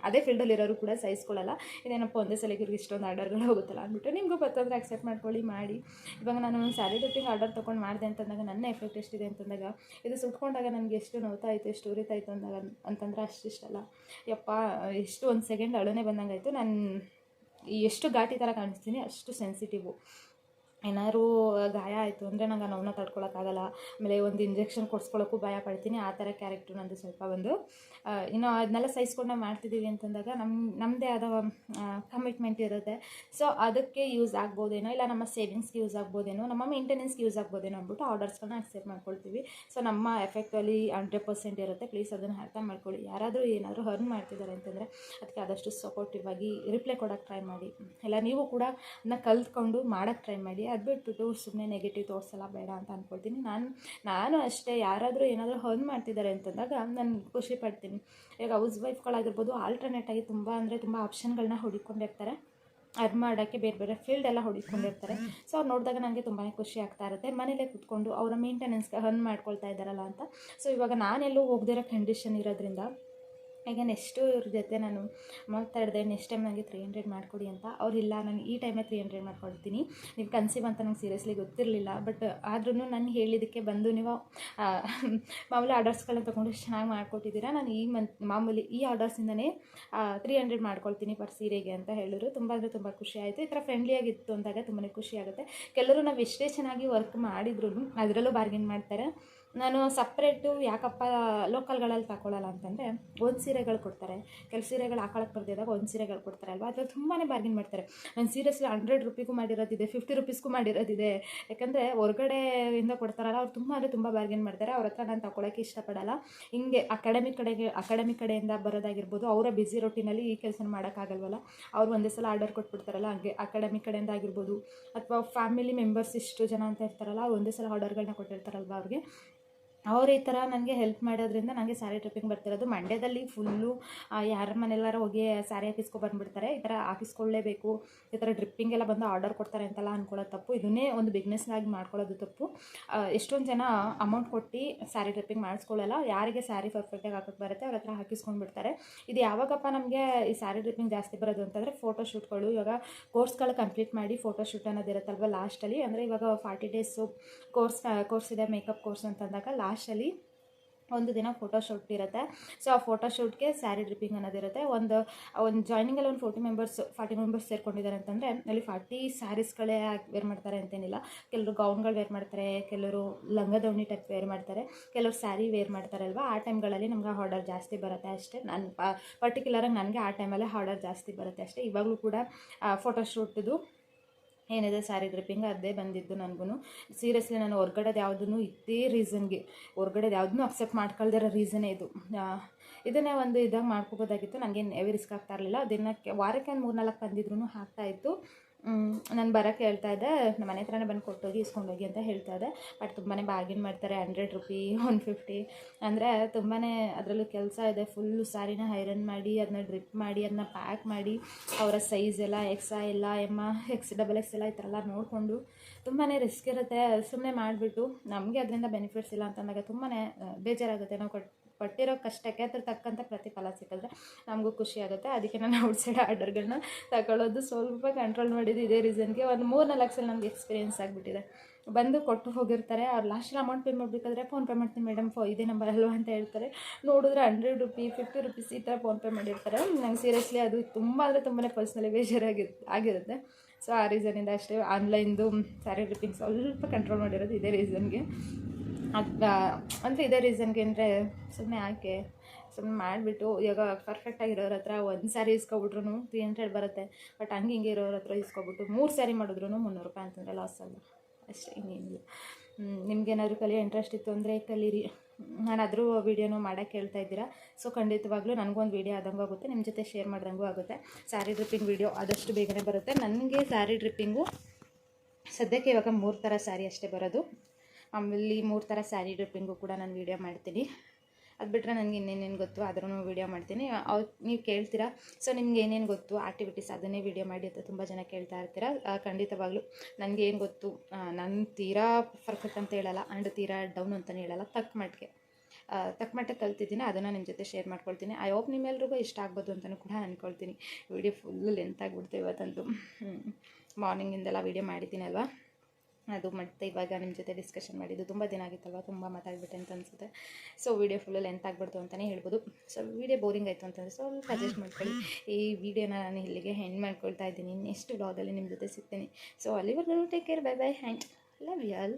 ಅದೇ ಫೀಲ್ಡಲ್ಲಿ ಇರೋರು ಕೂಡ ಸಹಿಸ್ಕೊಳ್ಳಲ್ಲ. ಇದೇನಪ್ಪ ಒಂದೇ ಸಲಕ್ಕೆ ಇವ್ರಿಗೆ ಇಷ್ಟೊಂದು ಆರ್ಡರ್ಗಳು ಹೋಗುತ್ತಲ್ಲ ಅಂದ್ಬಿಟ್ಟು ನಿಮಗೂ ಬರ್ತಂದ್ರೆ ಅಕ್ಸೆಪ್ಟ್ ಮಾಡ್ಕೊಳ್ಳಿ, ಮಾಡಿ. ಇವಾಗ ನಾನು ಸ್ಯಾರಿ ಡ್ರಿಪ್ಪಿಂಗ್ ಆರ್ಡರ್ ತೊಗೊಂಡು ಮಾಡಿದೆ ಅಂತಂದಾಗ ನನ್ನ ಎಫೆಕ್ಟ್ ಎಷ್ಟಿದೆ ಅಂತಂದಾಗ, ಇದು ಸುಟ್ಕೊಂಡಾಗ ನನಗೆ ಎಷ್ಟು ನೋತಾಯಿತು ಎಷ್ಟು ಉರಿತಾಯಿತು ಅಂದಾಗ ಅಂತಂದ್ರೆ ಅಷ್ಟಿಷ್ಟಲ್ಲ ಯಪ್ಪ, ಎಷ್ಟು ಒಂದು ಸೆಕೆಂಡ್ ಅಳುನೇ ಬಂದಂಗಾಯಿತು. ನಾನು ಎಷ್ಟು ಘಾಟಿ ಥರ ಕಾಣಿಸ್ತೀನಿ, ಅಷ್ಟು ಸೆನ್ಸಿಟಿವು ಏನಾದ್ರು ಗಾಯ ಆಯಿತು ಅಂದರೆ ನಂಗೆ ಆ ನೋವನ್ನ ತಡ್ಕೊಳಕ್ಕಾಗಲ್ಲ ಆಮೇಲೆ ಒಂದು ಇಂಜೆಕ್ಷನ್ ಕೊಡ್ಸ್ಕೊಳ್ಳೋಕ್ಕೂ ಭಯ ಪಡ್ತೀನಿ. ಆ ಥರ ಕ್ಯಾರೆಕ್ಟ್ರು ನಂದು ಸ್ವಲ್ಪ ಒಂದು. ಇನ್ನು ಅದನ್ನೆಲ್ಲ ಸಹಿಸ್ಕೊಂಡು ನಾವು ಮಾಡ್ತಿದ್ದೀವಿ ಅಂತಂದಾಗ ನಮ್ಮ ನಮ್ಮದೇ ಆದ ಕಮಿಟ್ಮೆಂಟ್ ಇರುತ್ತೆ. ಸೊ ಅದಕ್ಕೆ ಯೂಸ್ ಆಗ್ಬೋದೇನೋ, ಇಲ್ಲ ನಮ್ಮ ಸೇವಿಂಗ್ಸ್ಗೆ ಯೂಸ್ ಆಗ್ಬೋದೇನೋ, ನಮ್ಮ ಮೇಂಟೆನೆನ್ಸ್ಗೆ ಯೂಸ್ ಆಗ್ಬೋದೇನೋ ಅಂದ್ಬಿಟ್ಟು ಆರ್ಡರ್ಸ್ಗಳನ್ನ ಅಕ್ಸೆಪ್ಟ್ ಮಾಡ್ಕೊಳ್ತೀವಿ. ಸೊ ನಮ್ಮ ಎಫೆಕ್ಟಲ್ಲಿ ಹಂಡ್ರೆಡ್ ಪರ್ಸೆಂಟ್ ಇರುತ್ತೆ. ಪ್ಲೀಸ್ ಅದನ್ನು ಅರ್ಥ ಮಾಡ್ಕೊಳ್ಳಿ. ಯಾರಾದರೂ ಏನಾದರೂ ಹರ್ನ್ ಮಾಡ್ತಿದ್ದಾರೆ ಅಂತಂದರೆ ಅದಕ್ಕೆ ಆದಷ್ಟು ಸಪೋರ್ಟಿವ್ ಆಗಿ ರಿಪ್ಲೈ ಕೊಡೋಕ್ಕೆ ಟ್ರೈ ಮಾಡಿ. ಇಲ್ಲ, ನೀವು ಕೂಡ ಅದನ್ನ ಕಲ್ತ್ಕೊಂಡು ಮಾಡೋಕ್ಕೆ ಟ್ರೈ ಮಾಡಿ. ಅದು ಬಿಟ್ಬಿಟ್ಟು ಸುಮ್ಮನೆ ನೆಗೆಟಿವ್ ತೋರಿಸಲ್ಲ ಬೇಡ ಅಂತ ಅಂದ್ಕೊಳ್ತೀನಿ ನಾನು ನಾನು ಅಷ್ಟೇ ಯಾರಾದರೂ ಏನಾದರೂ ಹರ್ನ್ ಮಾಡ್ತಿದ್ದಾರೆ ಅಂತಂದಾಗ ನಾನು ಖುಷಿ ಪಡ್ತೀನಿ. ಈಗ ಹೌಸ್ ವೈಫ್ಗಳಾಗಿರ್ಬೋದು ಆಲ್ಟರ್ನೇಟ್ ಆಗಿ ತುಂಬ ಅಂದರೆ ತುಂಬ ಆಪ್ಷನ್ಗಳನ್ನ ಹುಡುಕೊಂಡಿರ್ತಾರೆ ಅದು ಮಾಡೋಕ್ಕೆ ಬೇರೆ ಬೇರೆ ಫೀಲ್ಡ್ ಎಲ್ಲ ಹುಡುಕೊಂಡಿರ್ತಾರೆ ಸೊ ಅವ್ರು ನೋಡಿದಾಗ ನನಗೆ ತುಂಬಾ ಖುಷಿ ಆಗ್ತಾ ಇರುತ್ತೆ. ಮನೇಲೇ ಕೂತ್ಕೊಂಡು ಅವರ ಮೇಂಟೆನೆನ್ಸ್ಗೆ ಹರ್ನ್ ಮಾಡ್ಕೊಳ್ತಾ ಇದ್ದಾರಲ್ಲ ಅಂತ. ಸೊ ಇವಾಗ ನಾನೆಲ್ಲೂ ಹೋಗದಿರೋ ಕಂಡೀಷನ್ ಇರೋದ್ರಿಂದ ಈಗ ನೆಕ್ಸ್ಟು ಇವ್ರ ಜೊತೆ ನಾನು ಮಾತಾಡಿದೆ ನೆಕ್ಸ್ಟ್ ಟೈಮ್ ನನಗೆ ತ್ರೀ ಹಂಡ್ರೆಡ್ ಮಾಡಿಕೊಡಿ ಅಂತ. ಅವರಿಲ್ಲ ನಾನು ಈ ಟೈಮೇ ತ್ರೀ ಹಂಡ್ರೆಡ್ ಮಾಡ್ಕೊಡ್ತೀನಿ. ನೀವು ಕನ್ಸೀವ್ ಅಂತ ನಂಗೆ ಸೀರಿಯಸ್ಲಿ ಗೊತ್ತಿರಲಿಲ್ಲ ಬಟ್ ಆದ್ರೂ ನಾನು ಹೇಳಿದ್ದಕ್ಕೆ ಬಂದು ನೀವು ಮಾಮೂಲಿ ಆರ್ಡರ್ಸ್ಗಳನ್ನ ತೊಗೊಂಡು ಚೆನ್ನಾಗಿ ಮಾಡಿಕೊಟ್ಟಿದ್ದೀರಾ ನಾನು ಈ ಮಂತ್ ಮಾಮೂಲಿ ಈ ಆರ್ಡರ್ಸಿಂದನೇ ತ್ರೀ ಹಂಡ್ರೆಡ್ ಮಾಡ್ಕೊಳ್ತೀನಿ ಪರ್ ಸೀರೆಗೆ ಅಂತ ಹೇಳಿದ್ರು. ತುಂಬ ಅಂದರೆ ತುಂಬ ಖುಷಿ ಆಯಿತು. ಈ ಥರ ಫ್ರೆಂಡ್ಲಿಯಾಗಿತ್ತು ಅಂದಾಗ ತುಂಬಾ ಖುಷಿಯಾಗುತ್ತೆ ಕೆಲವರು ನಾವು ಎಷ್ಟೇ ಚೆನ್ನಾಗಿ ವರ್ಕ್ ಮಾಡಿದ್ರು ಅದರಲ್ಲೂ ಬಾರ್ಗೇನ್ ಮಾಡ್ತಾರೆ. ನಾನು ಸಪ್ರೇಟು ಯಾಕಪ್ಪ ಲೋಕಲ್ಗಳಲ್ಲಿ ತಗೊಳ್ಳಲ್ಲ ಅಂತಂದರೆ ಒಂದು ಸೀರೆಗಳು ಕೊಡ್ತಾರೆ. ಕೆಲವು ಸೀರೆಗಳು ಹಾಕೊಳಕ್ಕೆ ಬರ್ದಿದಾಗ ಒಂದು ಸೀರೆಗಳು ಕೊಡ್ತಾರೆ ಅಲ್ವಾ? ಅದ್ರಲ್ಲಿ ತುಂಬಾ ಬಾರ್ಗಿನ್ ಮಾಡ್ತಾರೆ. ನಾನು ಸೀರಿಯಸ್ಲಿ ಹಂಡ್ರೆಡ್ ರುಪೀಗೂ ಮಾಡಿರೋದಿದೆ ಫಿಫ್ಟಿ ರುಪೀಸ್ಗೂ ಮಾಡಿರೋದಿದೆ. ಯಾಕಂದರೆ ಹೊರಗಡೆಯಿಂದ ಕೊಡ್ತಾರಲ್ಲ, ಅವ್ರು ತುಂಬ ಅಂದರೆ ತುಂಬ ಬಾರ್ಗಿನ್ ಮಾಡ್ತಾರೆ. ಅವ್ರ ಹತ್ರ ನಾನು ತಗೊಳ್ಳೋಕ್ಕೆ ಇಷ್ಟಪಡಲ್ಲ. ಹಿಂಗೆ ಅಕಾಡೆಮಿ ಕಡೆಗೆ ಅಕಾಡೆಮಿ ಕಡೆಯಿಂದ ಬರೋದಾಗಿರ್ಬೋದು, ಅವರ ಬ್ಯುಸಿ ರೊಟ್ಟಿನಲ್ಲಿ ಈ ಕೆಲಸ ಮಾಡೋಕ್ಕಾಗಲ್ವಲ್ಲ? ಅವ್ರು ಒಂದೇ ಸಲ ಆರ್ಡರ್ ಕೊಟ್ಬಿಡ್ತಾರಲ್ಲ, ಹಾಗೆ ಅಕಾಡೆಮಿ ಕಡೆಯಿಂದ ಆಗಿರ್ಬೋದು. ಅಥವಾ ಫ್ಯಾಮಿಲಿ ಮೆಂಬರ್ಸ್ ಇಷ್ಟು ಜನ ಅಂತ ಇರ್ತಾರಲ್ಲ, ಅವ್ರು ಒಂದೇ ಸಲ ಆರ್ಡರ್ಗಳನ್ನ ಕೊಟ್ಟಿರ್ತಾರಲ್ವ ಅವ್ರಿಗೆ? ಅವ್ರು ಈ ಥರ ನನಗೆ ಹೆಲ್ಪ್ ಮಾಡೋದ್ರಿಂದ ನನಗೆ ಸ್ಯಾರಿ ಟ್ರಿಪ್ಪಿಂಗ್ ಬರ್ತಿರೋದು ಮಂಡ್ಯದಲ್ಲಿ ಫುಲ್ಲು ಯಾರ ಮನೆಲ್ಲಾರ ಹೋಗಿ ಸ್ಯಾರಿ ಹಾಕಿಸ್ಕೊ ಬಂದುಬಿಡ್ತಾರೆ. ಈ ಥರ ಹಾಕಿಸ್ಕೊಳ್ಳೇಬೇಕು ಈ ಥರ ಡ್ರಿಪ್ಪಿಂಗ್ ಎಲ್ಲ ಬಂದು ಆರ್ಡರ್ ಕೊಡ್ತಾರೆ ಅಂತೆಲ್ಲ ಅಂದ್ಕೊಳ್ಳೋದು ತಪ್ಪು. ಇದನ್ನೇ ಒಂದು ಬಿಸ್ನೆಸ್ನಾಗಿ ಮಾಡ್ಕೊಳ್ಳೋದು ತಪ್ಪು. ಎಷ್ಟೊಂದು ಜನ ಅಮೌಂಟ್ ಕೊಟ್ಟು ಸ್ಯಾರಿ ಟ್ರಿಪ್ಪಿಂಗ್ ಮಾಡಿಸ್ಕೊಳ್ಳಲ್ಲ ಯಾರಿಗೆ ಸ್ಯಾರಿ ಪರ್ಫೆಕ್ಟಾಗಿ ಹಾಕೋಕ್ಕೆ ಬರುತ್ತೆ ಅವ್ರ ಹತ್ರ ಹಾಕಿಸ್ಕೊಂಡು ಬಿಡ್ತಾರೆ ಇದು ಯಾವಾಗಪ್ಪ ನಮಗೆ ಈ ಸ್ಯಾರಿ ಟ್ರಿಪ್ಪಿಂಗ್ ಜಾಸ್ತಿ ಬರೋದು ಅಂತಂದರೆ ಫೋಟೋ ಶೂಟ್ಗಳು ಇವಾಗ ಕೋರ್ಸ್ಗಳು ಕಂಪ್ಲೀಟ್ ಮಾಡಿ ಫೋಟೋ ಶೂಟ್ ಅನ್ನೋದಿರುತ್ತಲ್ವ ಲಾಸ್ಟಲ್ಲಿ ಅಂದರೆ ಇವಾಗ ಫಾರ್ಟಿ ಡೇಸು ಕೋರ್ಸ್ ಕೋರ್ಸ್ ಇದೆ ಮೇಕಪ್ ಕೋರ್ಸ್ ಅಂತಂದಾಗ ಲಾಸ್ಟಲ್ಲಿ ಒಂದು ದಿನ ಫೋಟೋಶೂಟ್ ಇರುತ್ತೆ. ಸೊ ಆ ಫೋಟೋಶೂಟ್ಗೆ ಸ್ಯಾರಿ ಡ್ರಿಪ್ಪಿಂಗ್ ಅನ್ನೋದಿರುತ್ತೆ ಒಂದು ಒಂದು ಜಾಯ್ನಿಂಗಲ್ಲಿ ಒಂದು ಫೋರ್ಟಿ ಮೆಂಬರ್ಸ್ ಫಾರ್ಟಿ ಮೆಂಬರ್ಸ್ ಸೇರ್ಕೊಂಡಿದ್ದಾರೆ ಅಂತಂದರೆ ಅಲ್ಲಿ ಫಾರ್ಟಿ ಸ್ಯಾರೀಸ್ಗಳೇ ವೇರ್ ಮಾಡ್ತಾರೆ ಅಂತೇನಿಲ್ಲ. ಕೆಲವರು ಗೌನ್ಗಳು ವೇರ್ ಮಾಡ್ತಾರೆ, ಕೆಲವರು ಲಂಗ ದವಣಿ ಟೈಪ್ ವೇರ್ ಮಾಡ್ತಾರೆ, ಕೆಲವರು ಸ್ಯಾರಿ ವೇರ್ ಅಲ್ವಾ? ಆ ಟೈಮ್ಗಳಲ್ಲಿ ನಮ್ಗೆ ಆರ್ಡರ್ ಜಾಸ್ತಿ ಬರುತ್ತೆ ಅಷ್ಟೇ. ನಾನು ಪರ್ಟಿಕ್ಯುಲರಾಗಿ ನನಗೆ ಆ ಟೈಮಲ್ಲೇ ಆರ್ಡರ್ ಜಾಸ್ತಿ ಬರುತ್ತೆ ಅಷ್ಟೇ. ಇವಾಗಲೂ ಕೂಡ ಫೋಟೋ ಶೂಟ್ದು ಏನಿದೆ ಸ್ಯಾರಿ ಡ್ರಿಪ್ಪಿಂಗ್ ಅದೇ ಬಂದಿದ್ದು ನನಗೂ ಸೀರಿಯಸ್ಲಿ ನಾನು ಹೊರ್ಗಡೆದು ಯಾವುದೂ ಇದೇ ರೀಸನ್ಗೆ ಹೊರ್ಗಡೆದು ಯಾವುದನ್ನೂ ಅಕ್ಸೆಪ್ಟ್ ಮಾಡ್ಕೊಳ್ದಿರೋ ರೀಸನೇ ಇದು. ಇದನ್ನೇ ಒಂದು ಇದಾಗಿ ಮಾಡ್ಕೋಬೋದಾಗಿತ್ತು. ನನಗೇನು ಹೆವಿ ರಿಸ್ಕ್ ಆಗ್ತಾ ಇರಲಿಲ್ಲ. ದಿನಕ್ಕೆ ವಾರಕ್ಕೆ ಒಂದು ಮೂರು ನಾಲ್ಕು ಬಂದಿದ್ರು ಆಗ್ತಾ ಇತ್ತು. ನಾನು ಬರೋಕ್ಕೆ ಹೇಳ್ತಾ ಇದ್ದೆ ನಮ್ಮ ಮನೆ ಹತ್ರನೇ ಬಂದು ಕೊಟ್ಟೋಗಿ ಇಸ್ಕೊಂಡೋಗಿ ಅಂತ ಹೇಳ್ತಾ ಇದ್ದೆ. ಬಟ್ ತುಂಬಾ ಬಾರ್ಗಿನ್ ಮಾಡ್ತಾರೆ ಹಂಡ್ರೆಡ್ ರುಪಿ ಒನ್ ಫಿಫ್ಟಿ ಅಂದರೆ ತುಂಬಾ ಅದರಲ್ಲೂ ಕೆಲಸ ಇದೆ ಫುಲ್ಲು ಸಾರಿನ ಹೈರನ್ ಮಾಡಿ ಅದನ್ನ ಡ್ರಿಪ್ ಮಾಡಿ ಅದನ್ನ ಪ್ಯಾಕ್ ಮಾಡಿ, ಅವರ ಸೈಜ್ ಎಲ್ಲ ಎಕ್ಸ್ ಎಲ್ಲ ಎಮ್ಮ ಎಕ್ಸ್ ಡಬಲ್ ಎಕ್ಸ್ ಎಲ್ಲ ಈ ಥರ ಎಲ್ಲ ನೋಡಿಕೊಂಡು ತುಂಬಾ ರಿಸ್ಕ್ ಇರುತ್ತೆ. ಸುಮ್ಮನೆ ಮಾಡಿಬಿಟ್ಟು ನಮಗೆ ಅದರಿಂದ ಬೆನಿಫಿಟ್ಸ್ ಇಲ್ಲ ಅಂತಂದಾಗ ತುಂಬಾ ಬೇಜಾರಾಗುತ್ತೆ. ನಾವು ಕೊಟ್ಟು ಪಟ್ಟಿರೋ ಕಷ್ಟಕ್ಕೆ ಅದ್ರ ತಕ್ಕಂಥ ಪ್ರತಿಫಲ ಸಿಕ್ಕಿದ್ರೆ ನಮಗೂ ಖುಷಿ ಆಗುತ್ತೆ. ಅದಕ್ಕೆ ನಾನು ಔಟ್ಸೈಡ್ ಆರ್ಡರ್ಗಳನ್ನ ತಗೊಳ್ಳೋದು ಸ್ವಲ್ಪ ಕಂಟ್ರೋಲ್ ಮಾಡಿದ್ದು ಇದೇ ರೀಸನ್ಗೆ ಒಂದು ಮೂರು ನಾಲ್ಕು ಸಲ ನಮಗೆ ಎಕ್ಸ್ಪೀರಿಯೆನ್ಸ್ ಆಗಿಬಿಟ್ಟಿದೆ. ಬಂದು ಕೊಟ್ಟು ಹೋಗಿರ್ತಾರೆ. ಅವ್ರು ಲಾಸ್ಟಲ್ಲಿ ಅಮೌಂಟ್ ಪೇ ಮಾಡಬೇಕಾದ್ರೆ ಫೋನ್ಪೇ ಮಾಡ್ತೀನಿ ಮೇಡಮ್ ಫೋ, ಇದೇ ನಂಬರ್ ಅಲ್ವಾ ಅಂತ ಹೇಳ್ತಾರೆ. ನೋಡಿದ್ರೆ ಹಂಡ್ರೆಡ್ ರುಪಿ ಫಿಫ್ಟಿ ರುಪೀಸ್ ಈ ಥರ ಫೋನ್ಪೇ ಮಾಡಿರ್ತಾರೆ. ನಂಗೆ ಸೀರಿಯಸ್ಲಿ ಅದು ತುಂಬ ಅಂದರೆ ತುಂಬಾ ಪರ್ಸ್ನಲಿ ಬೇಜಾರಾಗಿ, ಆಗಿರುತ್ತೆ. ಸೊ ಆ ರೀಸನಿಂದ ಅಷ್ಟೇ ಆನ್ಲೈನ್ದು ಸ್ಯಾರಿ ರಿಪಿಂಗ್ ಸ್ವಲ್ಪ ಕಂಟ್ರೋಲ್ ಮಾಡಿರೋದು ಇದೇ ರೀಸನ್ಗೆ ಅಂದರೆ ಇದೇ ರೀಸನ್ಗೆ ಅಂದರೆ ಸುಮ್ಮನೆ ಯಾಕೆ? ಸುಮ್ಮನೆ ಮಾಡಿಬಿಟ್ಟು ಇವಾಗ ಪರ್ಫೆಕ್ಟಾಗಿರೋರ ಹತ್ರ ಒಂದು ಸ್ಯಾರಿ ಇಸ್ಕೊಬಿಟ್ರು ತ್ರೀ ಹಂಡ್ರೆಡ್ ಬರುತ್ತೆ. ಬಟ್ ಹಂಗೆ ಹಿಂಗೆ ಇರೋರ ಹತ್ರ ಇಸ್ಕೊಬಿಟ್ಟು ಮೂರು ಸ್ಯಾರಿ ಮಾಡಿದ್ರು ಮುನ್ನೂರು ರೂಪಾಯಿ ಅಂತಂದರೆ ಲಾಸ್ ಅಲ್ಲ ಅಷ್ಟೇ, ಇನ್ನೇನಿಲ್ಲ. ನಿಮ್ಗೇನಾದ್ರು ಕಲಿಯೋ ಇಂಟ್ರೆಸ್ಟ್ ಇತ್ತು ಅಂದರೆ ಕಲೀರಿ. ನಾನು ಅದ್ರೂ ವೀಡಿಯೋನು ಮಾಡೋಕ್ಕೆ ಹೇಳ್ತಾ ಇದ್ದೀರಾ? ಸೊ ಖಂಡಿತವಾಗ್ಲೂ ನನಗೊಂದು ವೀಡಿಯೋ ಆದಂಗೂ ಆಗುತ್ತೆ ನಿಮ್ಮ ಜೊತೆ ಶೇರ್ ಮಾಡ್ದಂಗೂ ಆಗುತ್ತೆ. ಸ್ಯಾರಿ ಡ್ರಿಪ್ಪಿಂಗ್ ವೀಡಿಯೋ ಆದಷ್ಟು ಬೇಗನೆ ಬರುತ್ತೆ. ನನಗೆ ಸ್ಯಾರಿ ಡ್ರಿಪ್ಪಿಂಗು ಸದ್ಯಕ್ಕೆ ಇವಾಗ ಮೂರು ಥರ ಸ್ಯಾರಿ ಅಷ್ಟೇ ಬರೋದು. ಆಮೇಲೆ ಮೂರು ಥರ ಸ್ಯಾರಿ ಡ್ರಿಪ್ಪಿಂಗು ಕೂಡ ನಾನು ವೀಡಿಯೋ ಮಾಡ್ತೀನಿ. ಅದು ಬಿಟ್ಟರೆ ನನಗೆ ಇನ್ನೇನೇನು ಗೊತ್ತು ಅದನ್ನು ವೀಡಿಯೋ ಮಾಡ್ತೀನಿ. ಅವ್ರು ನೀವು ಕೇಳ್ತೀರಾ? ಸೊ ನಿಮ್ಗೆ ಏನೇನು ಗೊತ್ತು ಆ್ಯಕ್ಟಿವಿಟೀಸ್ ಅದನ್ನೇ ವೀಡಿಯೋ ಮಾಡಿ ಅಂತ ತುಂಬ ಜನ ಕೇಳ್ತಾ ಇರ್ತೀರಾ? ಖಂಡಿತವಾಗ್ಲೂ. ನನಗೆ ಏನು ಗೊತ್ತು ನಾನು ತೀರಾ ಪರ್ಫೆಕ್ಟ್ ಅಂತ ಹೇಳಲ್ಲ ಆ್ಯಂಡ್ ತೀರಾ ಡೌನ್ ಅಂತಲೇ ಹೇಳಲ್ಲ ತಕ್ಕ ಮಟ್ಟಿಗೆ ತಕ್ಕ ಮಟ್ಟಕ್ಕೆ ಕಲ್ತಿದ್ದೀನಿ, ಅದನ್ನು ನಿಮ್ಮ ಜೊತೆ ಶೇರ್ ಮಾಡ್ಕೊಳ್ತೀನಿ. ಐ ಹೋಪ್ ನಿಮ್ಮೆಲ್ರಿಗೂ ಇಷ್ಟ ಆಗ್ಬೋದು ಅಂತಲೂ ಕೂಡ ಅಂದ್ಕೊಳ್ತೀನಿ ವಿಡಿಯೋ ಫುಲ್ಲು ಲೆಂತ್ ಆಗಿಬಿಡ್ತು ಇವತ್ತಂತೂ. ಮಾರ್ನಿಂಗಿಂದೆಲ್ಲ ವೀಡಿಯೋ ಮಾಡಿದ್ದೀನಿ ಅಲ್ವಾ ಅದು ಮತ್ತೆ ಇವಾಗ ನಿಮ್ಮ ಜೊತೆ ಡಿಸ್ಕಷನ್ ಮಾಡಿದ್ದು ತುಂಬ ದಿನ ಆಗಿತ್ತಲ್ವ? ತುಂಬ ಮಾತಾಡ್ಬಿಟ್ಟೆ ಅಂತ ಅನಿಸುತ್ತೆ. ಸೊ ವೀಡಿಯೋ ಫುಲ್ಲು ಲೆಂತ್ ಆಗ್ಬಿಡ್ತು ಅಂತಲೇ ಹೇಳ್ಬೋದು. ಸೊ ವೀಡಿಯೋ ಬೋರಿಂಗ್ ಆಯಿತು ಅಂತಂದರೆ ಸ್ವಲ್ಪ ಸಜೆಸ್ಟ್ ಮಾಡ್ಕೊಳ್ಳಿ. ಈ ವಿಡಿಯೋನ ನಾನು ಇಲ್ಲಿಗೆ ಹೆಂಡ್ ಮಾಡ್ಕೊಳ್ತಾ ಇದ್ದೀನಿ. ನೆಕ್ಸ್ಟ್ ವ್ಲಾಗಲ್ಲಿ ನಿಮ್ಮ ಜೊತೆ ಸಿಗ್ತೀನಿ. ಸೊ ಅಲ್ಲಿವರೆಗೂ take care bye bye and love you all